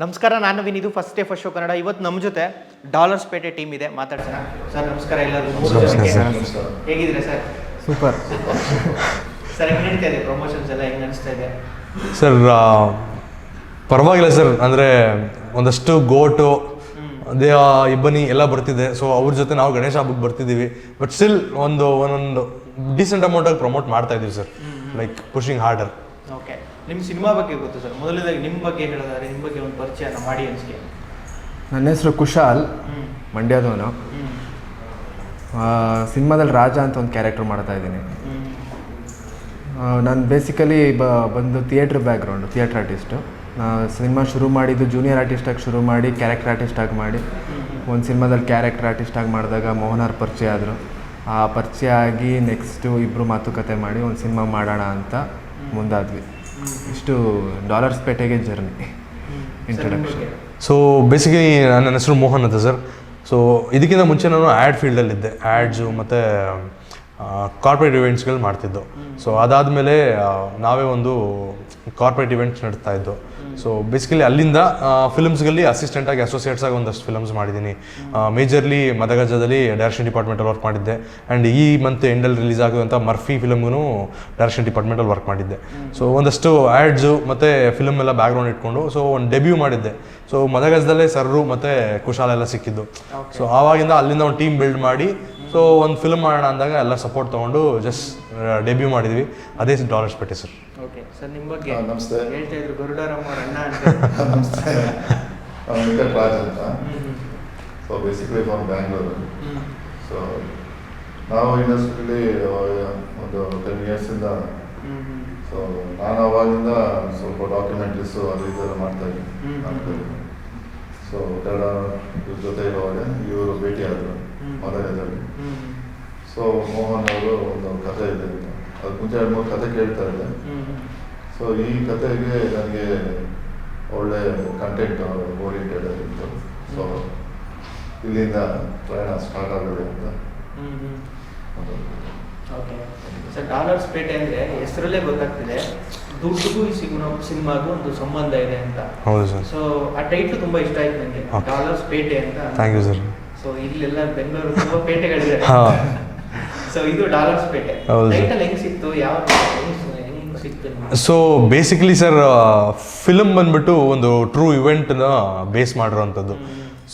ನಮಸ್ಕಾರ ನಾನು ವಿನ್ ಇದು first day first show Kannada. ಇವತ್ತು ನಮ್ಮ ಜೊತೆ ಡಾಲರ್ಸ್ ಪೇಟೆ ಟೀಮ್ ಇದೆ. ಮಾತಾಡ್ಸೋಣ. ಸರ್ ನಮಸ್ಕಾರ ಎಲ್ಲರಿಗೂ ಹೇಗಿದ್ರೆ. ಸರ್. ಸೂಪರ್. ಸರ್ ಹೆಂಗೆ ನಡೀತಾ ಇದೆ? ಪ್ರಮೋಷನ್ಸ್ ಎಲ್ಲ ಹೆಂಗೆ ಅನಿಸ್ತಾ ಇದೆ? ಸರ್ ಪರವಾಗಿಲ್ಲ ಸರ್. ಅಂದರೆ ಒಂದಷ್ಟು ಗೋಟು ಅದೇ ಆ, ಇಬ್ಬನಿ ಎಲ್ಲ ಬರ್ತಿದೆ. ಸೊ ಅವ್ರ ಜೊತೆ ನಾವು ಗಣೇಶ ಹಬ್ಬಕ್ಕೆ ಬರ್ತಿದ್ದೀವಿ. ಬಟ್ ಸ್ಟಿಲ್ ಒಂದು ಒಂದೊಂದು ಡೀಸೆಂಟ್ ಅಮೌಂಟಾಗಿ ಪ್ರಮೋಟ್ ಮಾಡ್ತಾ ಇದ್ದೀವಿ ಸರ್. ಲೈಕ್ ಪುಷಿಂಗ್ ಹಾರ್ಡರ್ ನಿಮ್ಮ ಸಿನಿಮಾ ಬಗ್ಗೆ ಗೊತ್ತು ಸರ್. ಮೊದಲನೇದಾಗಿ ನಿಮ್ಮ ಬಗ್ಗೆ ಹೇಳೋದಾದ್ರೆ ನಿಮ್ಮ ಬಗ್ಗೆ ಒಂದು ಪರಿಚಯ ಮಾಡಿ ಅನ್ಸ್ಕೆ ನನ್ನ ಹೆಸರು ಕುಶಾಲ್ ಮಂಡ್ಯದವನು. ಸಿನಿಮಾದಲ್ಲಿ ರಾಜ ಅಂತ ಒಂದು ಕ್ಯಾರೆಕ್ಟರ್ ಮಾಡ್ತಾ ಇದ್ದೀನಿ. ನಾನು ಬೇಸಿಕಲಿ ಬ ಬಂದು theatre background theatre artist cinema ಶುರು ಮಾಡಿದ್ದು ಜೂನಿಯರ್ ಆರ್ಟಿಸ್ಟಾಗಿ ಶುರು ಮಾಡಿ ಕ್ಯಾರೆಕ್ಟರ್ ಆರ್ಟಿಸ್ಟಾಗಿ ಮಾಡಿ. ಒಂದು ಸಿನಿಮಾದಲ್ಲಿ ಕ್ಯಾರೆಕ್ಟರ್ ಆರ್ಟಿಸ್ಟಾಗಿ ಮಾಡಿದಾಗ ಮೋಹನಾರ್ ಪರಿಚಯ ಆದರು. ಆ ಪರಿಚಯ ಆಗಿ ನೆಕ್ಸ್ಟು ಇಬ್ಬರು ಮಾತುಕತೆ ಮಾಡಿ ಒಂದು ಸಿನಿಮಾ ಮಾಡೋಣ ಅಂತ ಮುಂದಾದ್ವಿ. ಇಷ್ಟು ಡಾಲರ್ಸ್ ಪೇಟೆಗೆ ಜರ್ನಿ ಇಂಟ್ರಡಕ್ಷನ್ ಸೊ ಬೇಸಿಕಲಿ ನನ್ನ ಹೆಸರು ಮೋಹನ್ ಅಂತ ಸರ್. ಸೊ ಇದಕ್ಕಿಂತ ಮುಂಚೆ ನಾನು ಆ್ಯಡ್ ಫೀಲ್ಡಲ್ಲಿದ್ದೆ ಆ್ಯಡ್ಸು ಮತ್ತು ಕಾರ್ಪೊರೇಟ್ ಇವೆಂಟ್ಸ್ಗಳು ಮಾಡ್ತಿದ್ದು. ಸೊ ಅದಾದಮೇಲೆ ನಾವೇ ಒಂದು ಕಾರ್ಪೊರೇಟ್ ಇವೆಂಟ್ಸ್ ನಡೆಸ್ತಾ ಇದ್ದು. ಸೊ ಬೇಸಿಕಲಿ ಅಲ್ಲಿಂದ ಫಿಲ್ಮ್ಸ್ಗಳಲ್ಲಿ ಅಸಿಸ್ಟೆಂಟಾಗಿ ಅಸೋಸಿಯೇಟ್ಸ್ ಆಗಿ ಒಂದಷ್ಟು ಫಿಲ್ಮ್ಸ್ ಮಾಡಿದ್ದೀನಿ. ಮೇಜರ್ಲಿ ಮದಗಜದಲ್ಲಿ ಡೈರೆಕ್ಷನ್ ಡಿಪಾರ್ಟ್ಮೆಂಟಲ್ಲಿ ವರ್ಕ್ ಮಾಡಿದ್ದೆ. ಆ್ಯಂಡ್ ಈ ಮಂತ್ ಎಂಡಲ್ಲಿ ರಿಲೀಸ್ ಆಗುವಂಥ ಮರ್ಫಿ ಫಿಲಮ್ಗೂ ಡೈರೆಕ್ಷನ್ ಡಿಪಾರ್ಟ್ಮೆಂಟಲ್ಲಿ ವರ್ಕ್ ಮಾಡಿದ್ದೆ. ಸೊ ಒಂದಷ್ಟು ಆ್ಯಡ್ಸು ಮತ್ತು ಫಿಲಮ್ ಎಲ್ಲ ಬ್ಯಾಕ್ಗ್ರೌಂಡ್ ಇಟ್ಕೊಂಡು ಸೊ ಒಂದು ಡೆಬ್ಯೂ ಮಾಡಿದ್ದೆ. ಸೊ ಮದಗಜದಲ್ಲೇ ಸರ್ರು ಮತ್ತು ಕುಶಾಲ ಎಲ್ಲ ಸಿಕ್ಕಿದ್ದು. ಸೊ ಆವಾಗಿಂದ ಅಲ್ಲಿಂದ ಒಂದು ಟೀಮ್ ಬಿಲ್ಡ್ ಮಾಡಿ ಸೊ ಒಂದು ಫಿಲ್ಮ್ ಮಾಡೋಣ ಅಂದಾಗ ಎಲ್ಲ ಸಪೋರ್ಟ್ ತೊಗೊಂಡು ಜಸ್ಟ್ ಡೆಬ್ಯೂ ಮಾಡಿದ್ವಿ. ಅದೇ Dollars Pete sir okay sir ನಿಮ್ಮ ಬಗ್ಗೆ ನಮಸ್ತೆ. ಹೇಳ್ತಾ ಇದ್ರು ಗರುಡಾರಮ್ಮ ಅವ್ರ ಅಣ್ಣ ಅಂತ. ನಮಸ್ತೆ. ರಾಜ್ ಅಂತ. So basically from Bangalore so ನಾವು ಇಂಡಸ್ಟ್ರಿಲಿ ಒಂದು ಟೆನ್ ಇಯರ್ಸಿಂದ ಸೊ ನಾನು ಅವಾಗಿಂದ ಸ್ವಲ್ಪ ಡಾಕ್ಯುಮೆಂಟ್ರೀಸು ಅದು ಇದೆಲ್ಲ ಮಾಡ್ತಾ. ಇದ್ದೀನಿ. ಸೊ ಕನ್ನಡ ಇವ್ರ ಜೊತೆ ಇರುವಾಗ ಇವರು ಭೇಟಿ ಆದರು ಹ್ಮ್. ಮದಗದಲ್ಲಿ ಸೊ ಮೋಹನ್ ಅವರು ಒಂದು ಕಥೆ ಇದೆ ಅದು ಮುಂಚೆ ಎರಡು ಮೂರು ಕಥೆ ಕೇಳ್ತಾ ಇದ್ದೆ. ಸೊ ಈ ಕಥೆಗೆ ನನಗೆ ಒಳ್ಳೆ ಕಂಟೆಂಟ್ ಓರಿಯೆಂಟೆಡ್ ಆಗಿತ್ತು ಸೊ ಇಲ್ಲಿಂದ ಪ್ರಯಾಣ ಸ್ಟಾರ್ಟ್ ಆಗಿದೆ ಅಂತ ಓಕೆ ಸರ್ ಡಾಲರ್ಸ್ ಪೇಟೆ ಅಂದ್ರೆ ಹೆಸರಲ್ಲೇ ಗೊತ್ತಾಗ್ತಿದೆ. ದುಡ್ಡಿಗೂ ಈ ಸಿನಿಮಾ ಸಿನಿಮಾಗೂ ಒಂದು ಸಂಬಂಧ ಇದೆ ಅಂತ. ಹೌದು ಸರ್. ಸೊ ಆ ಟೈಟ್ಲು ತುಂಬಾ ಇಷ್ಟ ಆಯ್ತು ನನಗೆ. ಡಾಲರ್ಸ್ ಪೇಟೆ ಅಂತ. ಥ್ಯಾಂಕ್ ಯು ಸರ್ ಸೊ ಇಲ್ಲೆಲ್ಲ ಬೆಂಗಳೂರು ತುಂಬಾ ಪೇಟೆಗಳಿದೆ ಹಾಂ. ಸೊ ಇದು ಡಾಲರ್ಸ್ ಪೇಟೆ. ಟೈಟಲ್ ಹೆಂಗ್ ಸಿಕ್ತು? ಯಾವ? ಸೊ ಬೇಸಿಕಲಿ ಸರ್ ಫಿಲಮ್ ಬಂದ್ಬಿಟ್ಟು ಒಂದು ಟ್ರೂ ಇವೆಂಟ್ನ ಬೇಸ್ ಮಾಡಿರೋವಂಥದ್ದು.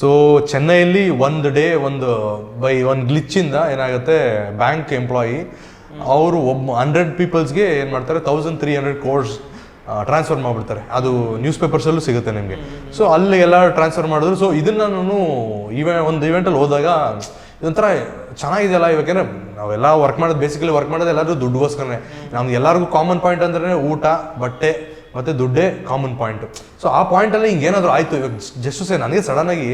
ಸೊ ಚೆನ್ನೈಯಲ್ಲಿ ಒಂದು ಡೇ ಒಂದು ಬೈ ಒಂದು ಗ್ಲಿಚ್ಚಿಂದ ಏನಾಗುತ್ತೆ ಬ್ಯಾಂಕ್ ಎಂಪ್ಲಾಯಿ ಅವರು ಒಬ್ಬ ಹಂಡ್ರೆಡ್ ಪೀಪಲ್ಸ್ಗೆ ಏನು ಮಾಡ್ತಾರೆ? Thousand three hundred crores transfer ಮಾಡಿಬಿಡ್ತಾರೆ. ಅದು ನ್ಯೂಸ್ ಪೇಪರ್ಸಲ್ಲೂ ಸಿಗುತ್ತೆ ನಿಮಗೆ. ಸೊ ಅಲ್ಲಿ ಎಲ್ಲ ಟ್ರಾನ್ಸ್ಫರ್ ಮಾಡಿದ್ರು. ಸೊ ಇದನ್ನು ನಾನು ಇವೆ ಒಂದು ಇವೆಂಟಲ್ಲಿ ಹೋದಾಗ ಇದೊಂಥರ ಚೆನ್ನಾಗಿದೆಯಲ್ಲ ಇವಾಗೇನೆ ನಾವೆಲ್ಲ ವರ್ಕ್ ಮಾಡೋದು ಬೇಸಿಕಲಿ ವರ್ಕ್ ಮಾಡೋದು ಎಲ್ಲರೂ ದುಡ್ಡುಗೋಸ್ಕರನೇ. ನಮ್ಗೆ ಎಲ್ಲರಿಗೂ ಕಾಮನ್ ಪಾಯಿಂಟ್ ಅಂದ್ರೆ ಊಟ, ಬಟ್ಟೆ ಮತ್ತು ದುಡ್ಡೇ ಕಾಮನ್ ಪಾಯಿಂಟ್ ಸೊ ಆ ಪಾಯಿಂಟಲ್ಲಿ ಹಿಂಗೆ ಏನಾದರೂ ಆಯಿತು, ಇವಾಗ ಜಸ್ಟ್ ಸೇ ನನಗೆ ಸಡನ್ನಾಗಿ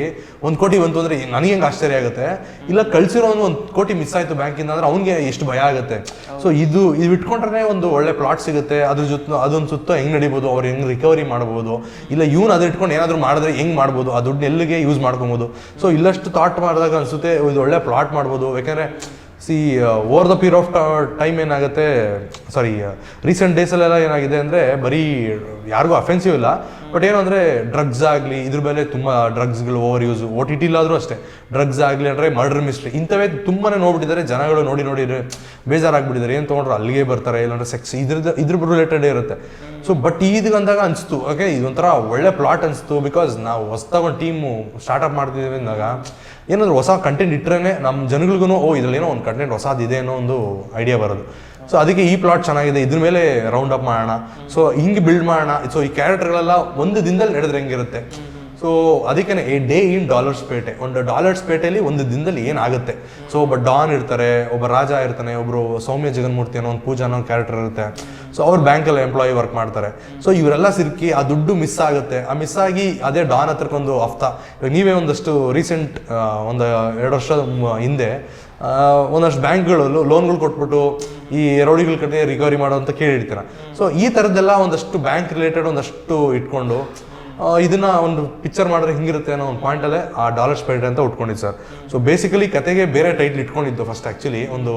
ಒಂದು ಕೋಟಿ ಬಂತು ಅಂದರೆ ನನಗೆ ಹೆಂಗೆ ಆಶ್ಚರ್ಯ ಆಗುತ್ತೆ? ಇಲ್ಲ ಕಳಿಸಿರೋನು ಒಂದು ಕೋಟಿ ಮಿಸ್ ಆಯಿತು ಬ್ಯಾಂಕಿಂದ ಅಂದ್ರೆ ಅವ್ನಿಗೆ ಎಷ್ಟು ಭಯ ಆಗುತ್ತೆ? ಸೊ ಇದು ಇದು ಇಟ್ಕೊಂಡ್ರೆ ಒಂದು ಒಳ್ಳೆ ಪ್ಲಾಟ್ ಸಿಗುತ್ತೆ. ಅದ್ರ ಜೊತೆ ಅದೊಂದು ಸುತ್ತ ಹೆಂಗೆ ನಡಿಬೋದು? ಅವ್ರು ಹೆಂಗೆ ರಿಕವರಿ ಮಾಡ್ಬೋದು? ಇಲ್ಲ ಇವನು ಅದು ಇಟ್ಕೊಂಡು ಏನಾದರೂ ಮಾಡಿದ್ರೆ ಹೆಂಗೆ ಮಾಡ್ಬೋದು? ಆ ದುಡ್ಡು ಎಲ್ಲಿಗೆ ಯೂಸ್ ಮಾಡ್ಕೊಬೋದು? ಸೊ ಇಲ್ಲಷ್ಟು ಥಾಟ್ ಮಾಡಿದಾಗ ಅನಿಸುತ್ತೆ, ಇದು ಒಳ್ಳೆ ಪ್ಲಾಟ್ ಮಾಡ್ಬೋದು. ಯಾಕೆಂದರೆ see over the period of time ಏನಾಗುತ್ತೆ ಸಾರಿ ರೀಸೆಂಟ್ ಡೇಸಲ್ಲೆಲ್ಲ ಏನಾಗಿದೆ ಅಂದರೆ ಬರೀ ಯಾರಿಗೂ ಅಫೆನ್ಸಿವ್ ಇಲ್ಲ ಬಟ್ ಏನು ಅಂದರೆ ಡ್ರಗ್ಸ್ ಆಗಲಿ, ಇದ್ರ ಮೇಲೆ ತುಂಬ ಡ್ರಗ್ಸ್ಗಳು ಓವರ್ ಯೂಸ್ ಓ ಟಿ ಟಿಲಾದರೂ ಅಷ್ಟೇ ಡ್ರಗ್ಸ್ ಆಗಲಿ ಅಂದರೆ ಮರ್ಡರ್ ಮಿಸ್ಟ್ರಿ ಇಂಥವೇ ತುಂಬಾ ನೋಡ್ಬಿಟ್ಟಿದ್ದಾರೆ, ಜನಗಳು ನೋಡಿ ನೋಡಿ ಬೇಜಾರಾಗ್ಬಿಟ್ಟಿದ್ದಾರೆ, ಏನು ತೊಗೊಂಡ್ರು ಅಲ್ಲಿಗೆ ಬರ್ತಾರೆ, ಇಲ್ಲಾಂದ್ರೆ ಸೆಕ್ಸ್ ಇದ್ರದ್ದು, ಇದ್ರ ರಿಲೇಟೆಡ್ ಇರುತ್ತೆ. ಸೊ ಬಟ್ ಅಂದಾಗ ಅನಿಸ್ತು ಓಕೆ ಇದೊಂಥರ ಒಳ್ಳೆ ಪ್ಲಾಟ್ ಅನಿಸ್ತು ಬಿಕಾಸ್ ನಾವು ಹೊಸ್ದಾಗ ಒಂದು ಟೀಮು ಸ್ಟಾರ್ಟಪ್ ಮಾಡ್ತಿದ್ದೀವಿ ಅಂದಾಗ ಏನಾದರೂ ಹೊಸ ಕಂಟೆಂಟ್ ಇಟ್ಟರೆ ನಮ್ಮ ಜನಗಳಿಗೂ ಓ, ಇದರಲ್ಲೇನೋ ಒಂದು ಕಂಟೆಂಟ್ ಹೊಸದಿದೆ ಅನ್ನೋ ಒಂದು ಐಡಿಯಾ ಬರೋದು. ಸೊ ಅದಕ್ಕೆ ಈ ಪ್ಲಾಟ್ ಚೆನ್ನಾಗಿದೆ, ಇದ್ರ ಮೇಲೆ ರೌಂಡ್ ಅಪ್ ಮಾಡೋಣ. ಸೊ ಹಿಂಗೆ ಬಿಲ್ಡ್ ಮಾಡೋಣ. ಸೊ ಈ ಕ್ಯಾರೆಕ್ಟರ್ಗಳೆಲ್ಲ ಒಂದು ದಿನದಲ್ಲಿ ನಡೆದ್ರೆ ಹೆಂಗಿರುತ್ತೆ? ಸೊ ಅದಕ್ಕೆ a day in Dollars Pete ಒಂದು ಡಾಲರ್ಸ್ ಪೇಟೆಯಲ್ಲಿ ಒಂದು ದಿನದಲ್ಲಿ ಏನಾಗುತ್ತೆ? ಸೊ ಒಬ್ಬ ಡಾನ್ ಇರ್ತಾರೆ, ಒಬ್ಬ ರಾಜ ಇರ್ತಾನೆ ಒಬ್ಬರು ಸೌಮ್ಯ ಜಗನ್ಮೂರ್ತಿ ಅನ್ನೋ ಒಂದು ಪೂಜಾ ಅನ್ನೋ ಕ್ಯಾರೆಕ್ಟರ್ ಇರುತ್ತೆ. ಸೊ ಅವ್ರು ಬ್ಯಾಂಕಲ್ಲಿ ಎಂಪ್ಲಾಯಿ ವರ್ಕ್ ಮಾಡ್ತಾರೆ. ಸೊ ಇವರೆಲ್ಲ ಸಿರ್ಕಿ ಆ ದುಡ್ಡು ಮಿಸ್ ಆಗುತ್ತೆ. ಆ ಮಿಸ್ ಆಗಿ ಅದೇ ಡಾನ್ ಹತ್ರಕ್ಕೊಂದು ಹಫ್ತಾ ಇವಾಗ ನೀವೇ ಒಂದಷ್ಟು ರೀಸೆಂಟ್ ಒಂದು ಎರಡು ವರ್ಷದ ಹಿಂದೆ ಒಂದಷ್ಟು ಬ್ಯಾಂಕ್ಗಳಲ್ಲೂ ಲೋನ್ಗಳು ಕೊಟ್ಬಿಟ್ಟು ಈ ರೌಡಿಗಳ ಕಡೆ ರಿಕವರಿ ಮಾಡೋ ಅಂತ ಕೇಳಿರ್ತೀರ. ಸೊ ಈ ಥರದ್ದೆಲ್ಲ ಒಂದಷ್ಟು ಬ್ಯಾಂಕ್ ರಿಲೇಟೆಡ್ ಒಂದಷ್ಟು ಇಟ್ಕೊಂಡು ಇದನ್ನ ಒಂದು ಪಿಕ್ಚರ್ ಮಾಡಿದ್ರೆ ಹಿಂಗಿರುತ್ತೆ ಅನ್ನೋ ಒಂದು ಪಾಯಿಂಟಲ್ಲೇ ಆ ಡಾಲರ್ ಸ್ಪೈಡರ್ ಅಂತ ಉಟ್ಕೊಂಡಿದ್ದು ಸರ್ ಸೊ ಬೇಸಿಕಲಿ ಕತೆಗೆ ಬೇರೆ ಟೈಟ್ಲ್ ಇಟ್ಕೊಂಡಿದ್ದು ಫಸ್ಟ್ ಆ್ಯಕ್ಚುಲಿ ಒಂದು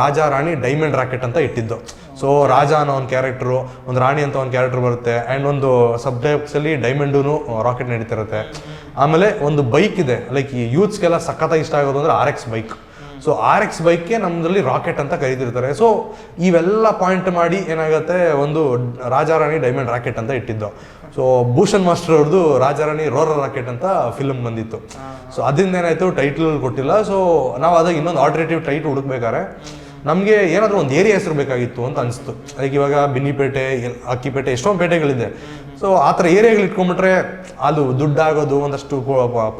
ರಾಜ, ರಾಣಿ ಡೈಮಂಡ್ ರಾಕೆಟ್ ಅಂತ ಇಟ್ಟಿದ್ದು. ಸೊ ರಾಜ ಅನ್ನೋ ಒಂದು ಕ್ಯಾರೆಕ್ಟ್ರು ಒಂದು ರಾಣಿ ಅಂತ ಒಂದು ಕ್ಯಾರೆಕ್ಟರ್ ಬರುತ್ತೆ. ಆ್ಯಂಡ್ ಒಂದು ಸಬ್ ಅಲ್ಲಿ ಡೈಮಂಡೂ ರಾಕೆಟ್ ನಡೀತಿರುತ್ತೆ ಆಮೇಲೆ ಒಂದು ಬೈಕ್ ಇದೆ. ಲೈಕ್ ಈ ಯೂತ್ಸ್ಗೆಲ್ಲ ಸಖತ್ತಾಗಿ ಇಷ್ಟ ಆಗೋದು ಅಂದ್ರೆ R X bike so R X ಬೈಕ್ಗೆ ನಮ್ಮದ್ರಲ್ಲಿ ರಾಕೆಟ್ ಅಂತ ಕರೀತಿರ್ತಾರೆ ಸೊ ಇವೆಲ್ಲ ಪಾಯಿಂಟ್ ಮಾಡಿ ಏನಾಗುತ್ತೆ, ಒಂದು ರಾಜಾರಾಣಿ ಡೈಮಂಡ್ ರಾಕೆಟ್ ಅಂತ ಇಟ್ಟಿದ್ದು. ಸೊ ಭೂಷಣ್ ಮಾಸ್ಟರ್ ಅವ್ರದ್ದು ರಾಜಾರಾಣಿ ರೋರರ್ ರಾಕೆಟ್ ಅಂತ ಫಿಲ್ಮ್ ಬಂದಿತ್ತು. ಸೊ ಅದರಿಂದ ಏನಾಯ್ತು ಟೈಟ್ಲ್ ಕೊಟ್ಟಿಲ್ಲ. ಸೊ ನಾವು ಅದಾಗ ಇನ್ನೊಂದು ಆಲ್ಟರ್ನೇಟಿವ್ ಟೈಟ್ ಹುಡುಕ್ಬೇಕಾರೆ ನಮಗೆ ಏನಾದರೂ ಒಂದು ಏರಿಯಾ ಹೆಸರು ಬೇಕಾಗಿತ್ತು ಅಂತ ಅನಿಸ್ತು. ಅದಕ್ಕೆ ಇವಾಗ ಬಿನ್ನಿಪೇಟೆ ಅಕ್ಕಿಪೇಟೆ ಎಷ್ಟೊಂದು ಪೇಟೆಗಳಿದೆ. ಸೊ ಆ ಥರ ಏರಿಯಾಗಳು ಇಟ್ಕೊಂಡ್ಬಿಟ್ರೆ ಅದು ದುಡ್ಡಾಗೋದು ಒಂದಷ್ಟು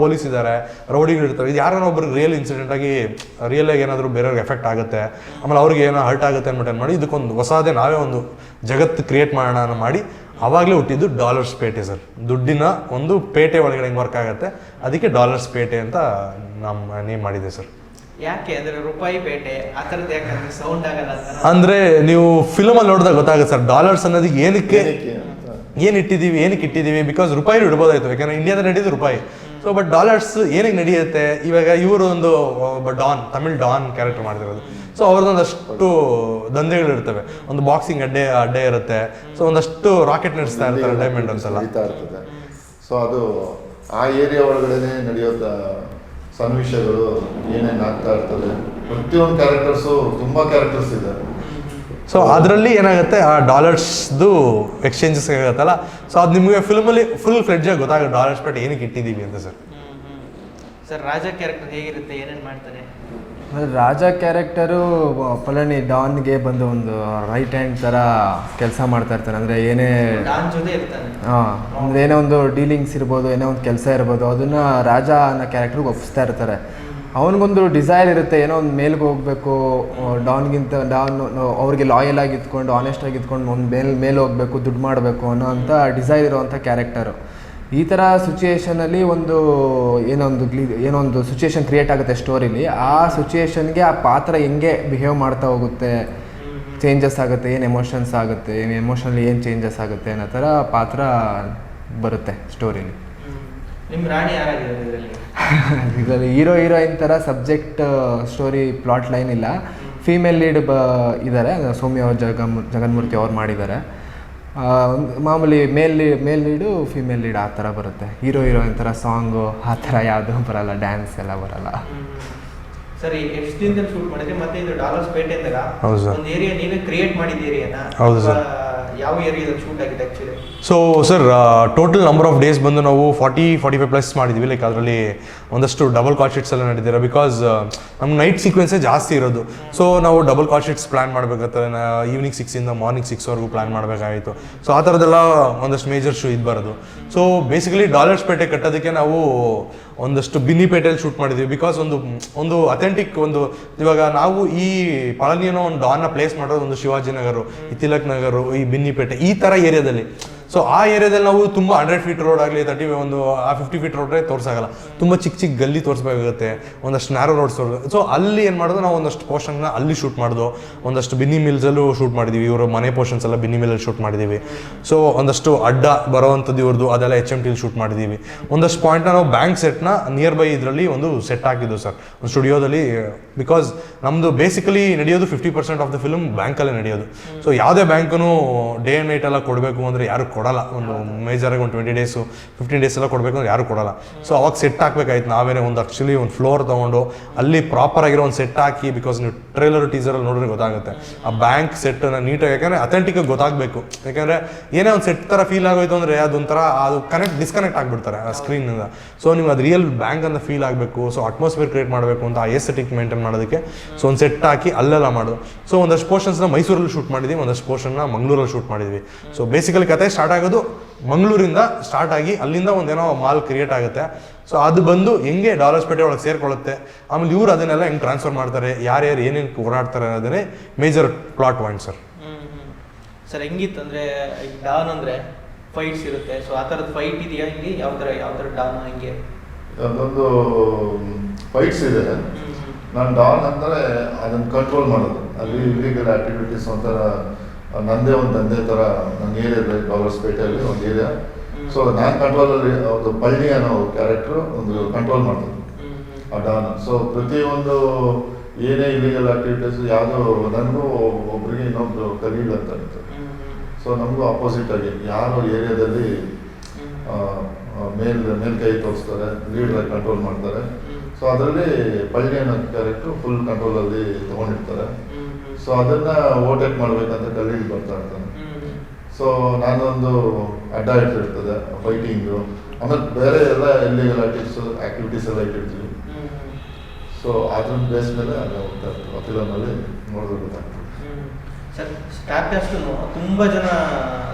ಪೊಲೀಸ್ ಇದ್ದಾರೆ ರೌಡಿಗಳು ಇರ್ತವೆ ಇದು ಯಾರೋ ಒಬ್ರಿಗೆ ರಿಯಲ್ ಇನ್ಸಿಡೆಂಟ್ ಆಗಿ ರಿಯಲ್ ಆಗಿ ಏನಾದರೂ ಬೇರೆಯವ್ರಿಗೆ ಎಫೆಕ್ಟ್ ಆಗುತ್ತೆ ಆಮೇಲೆ ಅವ್ರಿಗೆ ಏನೋ ಹರ್ಟ್ ಆಗುತ್ತೆ ಅಂದ್ಬಿಟ್ಟು ಏನು ಮಾಡಿ ಇದಕ್ಕೊಂದು ಹೊಸದೇ ನಾವೇ ಒಂದು ಜಗತ್ತು ಕ್ರಿಯೇಟ್ ಮಾಡೋಣ ಅನ್ನೋ ಮಾಡಿ ಆವಾಗಲೇ ಹುಟ್ಟಿದ್ದು ಡಾಲರ್ಸ್ ಪೇಟೆ ಸರ್. ದುಡ್ಡಿನ ಒಂದು ಪೇಟೆ ಒಳಗಡೆ ಹೆಂಗೆ ವರ್ಕ್ ಆಗುತ್ತೆ. ಅದಕ್ಕೆ ಡಾಲರ್ಸ್ ಪೇಟೆ ಅಂತ ನಮ್ಮ ನೇಮ್ ಮಾಡಿದೆ ಸರ್. ಯಾಕೆ? ಅಂದ್ರೆ ರೂಪಾಯಿ ಪೇಟೆ ಆ ಥರದ್ದು ಯಾಕಂದ್ರೆ ಸೌಂಡ್ ಆಗಲ್ಲ ಅಂತ. ಅಂದ್ರೆ ನೀವು ಫಿಲಮಲ್ಲಿ ನೋಡಿದಾಗ ಗೊತ್ತಾಗುತ್ತೆ ಸರ್ ಡಾಲರ್ಸ್ ಅನ್ನೋದು ಏನಕ್ಕೆ? ಏನ್ ಇಟ್ಟಿದ್ದೀವಿ ಏನಕ್ಕೆ ಇಟ್ಟಿದ್ದೀವಿ ಬಿಕಾಸ್ ರೂಪಾಯಿ ಇಡ್ಬೋದಾಯ್ತು ಯಾಕಂದ್ರೆ ಇಂಡಿಯಾದ ನಡೆಯೋದು ರೂಪಾಯಿ. ಸೊ ಬಟ್ ಡಾಲರ್ಸ್ ಏನಕ್ಕೆ ನಡೆಯುತ್ತೆ ಇವಾಗ ಇವರು ಒಂದು ಒಬ್ಬ ಡಾನ್ ತಮಿಳ್ ಡಾನ್ ಕ್ಯಾರೆಕ್ಟರ್ ಮಾಡ್ತಿರೋದು ಸೊ ಅವ್ರದ್ದೊಂದಷ್ಟು ದಂಧೆಗಳು ಇರ್ತವೆ ಒಂದು ಬಾಕ್ಸಿಂಗ್ ಅಡ್ಡೆ ಅಡ್ಡೆ ಇರುತ್ತೆ. ಸೊ ಒಂದಷ್ಟು ರಾಕೆಟ್ ನಡೆಸ್ತಾ ಇರ್ತಾರೆ ಡೈಮಂಡ್ ಎಲ್ಲ. ನಡೀತಾ ಇರ್ತದೆ. ಸೊ ಅದು ಆ ಏರಿಯಾ ಒಳಗಡೆ ನಡೆಯೋ ಸನ್ನಿವೇಶಗಳು ಏನೇನು ಆಗ್ತಾ ಇರ್ತದೆ. ಪ್ರತಿಯೊಂದು ಕ್ಯಾರೆಕ್ಟರ್ಸು ತುಂಬಾ ಕ್ಯಾರೆಕ್ಟರ್ಸ್ ಇದೆ. ಸೊ ಅದರಲ್ಲಿ ಏನಾಗುತ್ತೆ? ಆ ಡಾಲರ್ಸ್ದು ಎಕ್ಸ್ಚೇಂಜಸ್ ಆಗುತ್ತಲ್ಲ ಸೊ ಅದು ನಿಮಗೆ ಫಿಲ್ಮಲ್ಲಿ ಫುಲ್ ಫ್ಲೆಡ್ಜಾಗಿ ಗೊತ್ತಾಗುತ್ತೆ ಡಾಲರ್ಸ್ ಪೇಟ್ ಏನಕ್ಕೆ ಇಟ್ಟಿದ್ದೀವಿ ಅಂತ ಸರ್. ಸರ್ ರಾಜ ಕ್ಯಾರೆಕ್ಟರ್ ಹೇಗಿರುತ್ತೆ? ಏನೇನು ಮಾಡ್ತಾರೆ? ಅಂದರೆ ರಾಜ ಕ್ಯಾರೆಕ್ಟರು ಪಳನಿ ಡಾನ್ಗೆ ಬಂದು ಒಂದು ರೈಟ್ ಹ್ಯಾಂಡ್ ಥರ ಕೆಲಸ ಮಾಡ್ತಾ ಇರ್ತಾರೆ ಅಂದರೆ ಏನೇ ಡಾನ್ ಜೊತೆ ಇರ್ತಾನೆ. ಹಾಂ ಅಂದರೆ ಏನೇ ಒಂದು ಡೀಲಿಂಗ್ಸ್ ಇರ್ಬೋದು ಏನೇ ಒಂದು ಕೆಲಸ ಇರ್ಬೋದು ಅದನ್ನು ರಾಜ ಅನ್ನೋ ಕ್ಯಾರೆಕ್ಟ್ರಿಗೆ ಒಪ್ಪಿಸ್ತಾ ಇರ್ತಾರೆ. ಅವನಿಗೊಂದು ಡಿಸೈರ್ ಇರುತ್ತೆ, ಏನೋ ಒಂದು ಮೇಲ್ಗೆ ಹೋಗಬೇಕು ಡೌನ್ಗಿಂತ, ಡಾನ್ ಅವ್ರಿಗೆ ಲಾಯಲ್ ಆಗಿ ಇದ್ಕೊಂಡು ಆನೆಸ್ಟ್ ಆಗಿ ಇದ್ಕೊಂಡು ಒಂದು ಮೇಲ್, ಮೇಲೆ ಹೋಗಬೇಕು, ದುಡ್ಡು ಮಾಡಬೇಕು ಅನ್ನೋ ಅಂಥ ಡಿಸೈರ್ ಇರುವಂಥ ಕ್ಯಾರೆಕ್ಟರು ಈ ಥರ ಸಿಚುಯೇಷನಲ್ಲಿ ಒಂದು ಏನೋ ಒಂದು ಏನೋ ಒಂದು ಸಿಚುಯೇಷನ್ ಕ್ರಿಯೇಟ್ ಆಗುತ್ತೆ ಸ್ಟೋರಿಲಿ ಆ ಸಿಚುಯೇಷನ್ಗೆ ಆ ಪಾತ್ರ ಹೆಂಗೆ ಬಿಹೇವ್ ಮಾಡ್ತಾ ಹೋಗುತ್ತೆ ಚೇಂಜಸ್ ಆಗುತ್ತೆ, ಏನು ಎಮೋಷನ್ಸ್ ಆಗುತ್ತೆ, ಏನು ಎಮೋಷನಲ್ಲಿ ಏನು ಚೇಂಜಸ್ ಆಗುತ್ತೆ ಅನ್ನೋ ಥರ ಪಾತ್ರ ಬರುತ್ತೆ ಸ್ಟೋರಿಲಿ ನಿಮ್ಮ ರಾಣಿ ಯಾರಾಗಿದ್ದಾರೆ ಇದರಲ್ಲಿ? ಇದರಲ್ಲಿ ಹೀರೋ ಹೀರೋಯಿನ್ ಥರ ಸಬ್ಜೆಕ್ಟ್ ಸ್ಟೋರಿ ಪ್ಲಾಟ್ ಲೈನ್ ಇಲ್ಲ. ಫೀಮೇಲ್ ಲೀಡ್ ಬ ಇದ್ದಾರೆ ಸೌಮ್ಯ ಅವ್ರು ಜಗನ್ ಜಗನ್ಮೂರ್ತಿ ಅವ್ರು ಮಾಡಿದ್ದಾರೆ. ಆ, ಮಾಮೂಲಿ ಮೇಲ್ ಲೀ ಮೇಲ್ ಲೀಡು ಫೀಮೇಲ್ ಲೀಡ್ ಆ ಥರ ಬರುತ್ತೆ. ಹೀರೋ ಹೀರೋಯಿನ್ ಥರ ಸಾಂಗು ಆ ಥರ ಯಾವುದೂ ಬರಲ್ಲ ಡ್ಯಾನ್ಸ್ ಎಲ್ಲ ಬರಲ್ಲ. ಸರಿ ಎಷ್ಟು ದಿನದಲ್ಲಿ ಶೂಟ್ ಮಾಡಿದ್ರೆ? ಮತ್ತೆ ಇದು ಡಾಲರ್ಸ್ ಪೇಟೆ ಅಂದಾಗ ಹೌದು ಒಂದು ಏರಿಯಾ ನೀವೇ ಕ್ರಿಯೇಟ್ ಮಾಡಿದ ಏರಿಯಾನ ಹೌದು. ಯಾವ ಏರಿಯಾದಲ್ಲಿ ಶೂಟ್ ಆಗಿದೆ actually so sir total number of days ಬಂದು ನಾವು ಫಾರ್ಟಿ ಫಾರ್ಟಿ ಫೈವ್ ಪ್ಲಸ್ ಮಾಡಿದ್ವಿ. ಲೈಕ್ ಅದರಲ್ಲಿ ಒಂದಷ್ಟು ಡಬಲ್ ಕಾಶಿಟ್ಸ್ ಶೀಟ್ಸ್ ಎಲ್ಲ ನಡೆದಿರ ಬಿಕಾಸ್ ನಮ್ಮ ನೈಟ್ ಸೀಕ್ವೆನ್ಸೇ ಜಾಸ್ತಿ ಇರೋದು. ಸೊ ನಾವು double call sheets sheets plan ಮಾಡಬೇಕಾಗ್ತದೆ. ಈವ್ನಿಂಗ್ ಸಿಕ್ಸಿಂದ ಮಾರ್ನಿಂಗ್ ಸಿಕ್ಸ್ವರೆಗೂ ಪ್ಲ್ಯಾನ್ ಮಾಡಬೇಕಾಗಿತ್ತು. ಸೊ ಆ ಥರದ್ದೆಲ್ಲ ಒಂದಷ್ಟು ಮೇಜರ್ ಶೂ ಇದು ಬರೋದು ಸೊ ಬೇಸಿಕಲಿ ಡಾಲರ್ಸ್ ಪೇಟೆ ಕಟ್ಟೋದಕ್ಕೆ ನಾವು ಒಂದಷ್ಟು ಬಿನ್ನಿಪೇಟೆಯಲ್ಲಿ ಶೂಟ್ ಮಾಡಿದ್ವಿ. ಬಿಕಾಸ್ ಒಂದು ಒಂದು ಅಥೆಂಟಿಕ್ ಒಂದು, ಇವಾಗ ನಾವು ಈ ಪಳನಿ ಅನ್ನೋ ಒಂದು ಡಾನ್ನ ಪ್ಲೇಸ್ ಮಾಡೋದು ಒಂದು ಶಿವಾಜಿನಗರು ಈ ತಿಲಕ್ ನಗರ, ಈ ಬಿನ್ನಿಪೇಟೆ ಈ ಥರ ಏರಿಯಾದಲ್ಲಿ ಸೊ ಆ ಏರಿಯಾದಲ್ಲಿ ನಾವು ತುಂಬ ಹಂಡ್ರೆಡ್ ಫೀಟ್ ರೋಡ್ ಆಗಲಿ ತರ್ಟಿ ಒಂದು, ಆ ಫಿಫ್ಟಿ ಫೀಟ್ ರೋಡ್ರೆ ತೋರ್ಸಾಗಲ್ಲ. ತುಂಬ ಚಿಕ್ಕ ಚಿಕ್ಕ ಗಲ್ಲಿ ತೋರಿಸ್ಬೇಕಾಗುತ್ತೆ. ಒಂದಷ್ಟು ನ್ಯಾರೋ ರೋಡ್ಸ್ ಸೊ ಅಲ್ಲಿ ಏನು ಮಾಡೋದು ನಾವು ಒಂದಷ್ಟು ಪೋರ್ಷನ್ನ ಅಲ್ಲಿ ಶೂಟ್ ಮಾಡೋದು ಒಂದಷ್ಟು ಬಿನ್ನಿ ಮಿಲ್ಸಲ್ಲೂ ಶೂಟ್ ಮಾಡಿದ್ದೀವಿ ಇವರು ಮನೆ ಪೋರ್ಷನ್ಸ್ ಎಲ್ಲ ಬಿನ್ನಿ ಮಿಲ್ಲಲ್ಲಿ ಶೂಟ್ ಮಾಡಿದ್ದೀವಿ ಸೊ ಒಂದಷ್ಟು ಅಡ್ಡ ಬರೋವಂಥದ್ದು ಇವ್ರದ್ದು ಅದೆಲ್ಲ ಎಚ್ ಎಂ ಟಿಲಿ ಶೂಟ್ ಮಾಡಿದ್ದೀವಿ ಒಂದಷ್ಟು ಪಾಯಿಂಟ್ನ ನಾವು ಬ್ಯಾಂಕ್ ಸೆಟ್ನ ನಿಯರ್ ಬೈ ಇದರಲ್ಲಿ ಒಂದು ಸೆಟ್ ಹಾಕಿದ್ದು ಸರ್ ಒಂದು ಸ್ಟುಡಿಯೋದಲ್ಲಿ ಬಿಕಾಸ್ ನಮ್ಮದು ಬೇಸಿಕಲಿ ನಡೆಯೋದು fifty percent of the film ಬ್ಯಾಂಕಲ್ಲೇ ನಡೆಯೋದು. ಸೊ ಯಾವುದೇ ಬ್ಯಾಂಕನು ಡೇ ಆ್ಯಂಡ್ ನೈಟ್ ಎಲ್ಲ ಕೊಡಬೇಕು ಅಂದರೆ ಯಾರು ಕೊಡಲ್ಲ. ಒಂದು ಮೇಜರಾಗಿ ಒಂದು ಟ್ವೆಂಟಿ ಡೇಸು ಫಿಫ್ಟೀನ್ ಡೇಸ್ ಎಲ್ಲ ಕೊಡಬೇಕು ಅಂದ್ರೆ ಯಾರು ಕೊಡಲ್ಲ. ಸೊ ಅವಾಗ ಸೆಟ್ ಹಾಕಬೇಕಾಯ್ತು. ನಾವೇನೇ ಒಂದು ಆ್ಯಕ್ಚುಲಿ ಒಂದು ಫ್ಲೋರ್ ತೊಗೊಂಡು ಅಲ್ಲಿ ಪ್ರಾಪರ್ ಆಗಿರೋ ಒಂದು ಸೆಟ್ ಹಾಕಿ ಬಿಕಾಸ್ ನೀವು ಟ್ರೇಲರ್ ಟೀಸರಲ್ಲಿ ನೋಡಿದ್ರೆ ಗೊತ್ತಾಗುತ್ತೆ. ಆ ಬ್ಯಾಂಕ್ ಸೆಟ್ಟನ್ನು ನೀಟಾಗಿ, ಯಾಕಂದರೆ ಅಥೆಂಟಿಕ್ ಗೊತ್ತಾಗಬೇಕು. ಯಾಕಂದರೆ ಏನೇ ಒಂದು ಸೆಟ್ ಥರ ಫೀಲ್ ಆಗೋಯ್ತು ಅಂದರೆ ಅದೊಂಥರ, ಅದು ಕನೆಕ್ಟ್ ಡಿಸ್ಕನೆಕ್ಟ್ ಆಗಿಬಿಡ್ತಾರೆ ಆ ಸ್ಕ್ರೀನಿಂದ ಸೊ ನೀವು ಅದು ರಿಯಲ್ ಬ್ಯಾಂಕ್ ಅಂತ ಫೀಲ್ ಆಗಬೇಕು ಸೊ ಅಟ್ಮಾಸ್ಫಿಯರ್ ಕ್ರಿಯೇಟ್ ಮಾಡಬೇಕು ಅಂತ ಆ ಎಸೆಟಿಕ್ ಮೇಂಟೈನ್ ಮಾಡೋದಕ್ಕೆ. ಸೊ ಒಂದು ಸೆಟ್ ಹಾಕಿ ಅಲ್ಲೆಲ್ಲ ಮಾಡೋದು. ಸೊ ಒಂದಷ್ಟು ಪೋರ್ಷನ್ಸ್ನ ಮೈಸೂರಲ್ಲಿ ಶೂಟ್ ಮಾಡಿದ್ವಿ, ಒಂದಷ್ಟು ಪೋರ್ಷನ್ನ ಮಂಗಳೂರಲ್ಲಿ ಶೂಟ್ ಮಾಡಿದ್ವಿ. ಸೊ ಬೇಸಿಕಲಿ ಕತೆ ಸ್ಟಾರ್ಟ್ ಆಗೋದು ಮಂಗಳೂರಿಂದ ಸ್ಟಾರ್ಟ್ ಆಗಿ ಅಲ್ಲಿಂದ ಒಂದೇನೋ ಮಾಲ್ ಕ್ರಿಯೇಟ್ ಆಗುತ್ತೆ. ಸೊ ಅದು ಬಂದು ಹೆಂಗೆ ಡಾಲರ್ಸ್ ಪೇಟೆ ಒಳಗೆ ಸೇರ್ಕೊಳ್ಳುತ್ತೆ, ಆಮೇಲೆ ಇವ್ರು ಅದನ್ನೆಲ್ಲ ಹೆಂಗೆ ಟ್ರಾನ್ಸ್ಫರ್ ಮಾಡ್ತಾರೆ, ಯಾರ್ಯಾರು ಏನೇನು ಓಡಾಡ್ತಾರೆ ಅನ್ನೋದೇ major plot point sir sir ಹೆಂಗಿತ್ತು ಅಂದ್ರೆ ಡಾನ್ ಅಂದರೆ ಫೈಟ್ಸ್ ಇರುತ್ತೆ. ಸೊ ಆ ಥರದ ಫೈಟ್ ಇದೆಯಾ? ಹಿಂಗೆ? ಯಾವ ಥರ ಯಾವ ಥರ ಡಾನ್ ಹಿಂಗೆ? ಅದೊಂದು ಫೈಟ್ಸ್ ಇದೆ. ನಾನು ಡಾನ್ ಅಂದರೆ ಅದನ್ನು ಕಂಟ್ರೋಲ್ ಮಾಡೋದು. ಅಲ್ಲಿ ಇಲ್ಲಿಗಲ್ ಆಕ್ಟಿವಿಟೀಸ್ ಒಂಥರ ನಂದೇ ಒಂದು ದಂಧೆ ಥರ ನನ್ನ ಏರಿಯಾ ಡಾಲರ್ಸ್ ಪೇಟೆಯಲ್ಲಿ ಒಂದು ಏರಿಯಾ. ಸೊ ನಾನು ಕಂಟ್ರೋಲಲ್ಲಿ ಅವ್ರದ್ದು ಪಳ್ಳಿ ಅನ್ನೋ ಕ್ಯಾರೆಕ್ಟ್ರು ಒಂದು ಕಂಟ್ರೋಲ್ ಮಾಡ್ತಿದ್ದೆ ಆ ಡಾನ್ ಸೊ ಪ್ರತಿಯೊಂದು ಏನೇ ಇಲ್ಲಿಗಲ್ ಆಕ್ಟಿವಿಟೀಸ್ ಯಾವುದೋ ನನಗೂ ಒಬ್ರಿಗೆ ಇನ್ನೊಬ್ರು ಕಲೀಲ್ ಅಂತ ಸೊ ನಮಗೂ ಅಪೋಸಿಟ್ ಆಗಿ ಯಾರು ಏರಿಯಾದಲ್ಲಿ ಮೇಲ್ ಮೇಲ್ ಕೈ ತೋರಿಸ್ತಾರೆ ಲೀಡರ್ ಕಂಟ್ರೋಲ್ ಮಾಡ್ತಾರೆ. ಸೊ ಅದರಲ್ಲಿ ಪಳ್ಳಿ ಅನ್ನೋ ಕ್ಯಾರೆಕ್ಟ್ರು ಫುಲ್ ಕಂಟ್ರೋಲಲ್ಲಿ ತೊಗೊಂಡಿರ್ತಾರೆ. ಸೊ ಅದನ್ನ ಓವರ್ಟೇಕ್ ಮಾಡ್ಬೇಕಂತ ಕಲೀಲ್ ಬರ್ತಾ ಇರ್ತಾನೆ. ಸೊ ನಾನೊಂದು ಅಡ್ಡ ಇಟ್ಟಿರ್ತದೆ ಫೈಟಿಂಗು ಆಮೇಲೆ ಬೇರೆ ಎಲ್ಲ ಇಲ್ಲಿಗೆಲ್ಲ ಆಕ್ಟಿವಿಟೀಸ್ ಆಕ್ಟಿವಿಟೀಸ್ ಎಲ್ಲ ಇಟ್ಟಿರ್ತೀವಿ. ಸೊ ಅದ್ರ ಬೇಸ್ ಮೇಲೆ ಅಲ್ಲ ಹೋಗ್ತಾ ಇರ್ತದೆ ಫಿಲಮಲ್ಲಿ ಗೊತ್ತಾಗ್ತದೆ ಸರ್ ಸ್ಟಾರ್ ಕಾಸ್ಟ್ ತುಂಬಾ ಜನ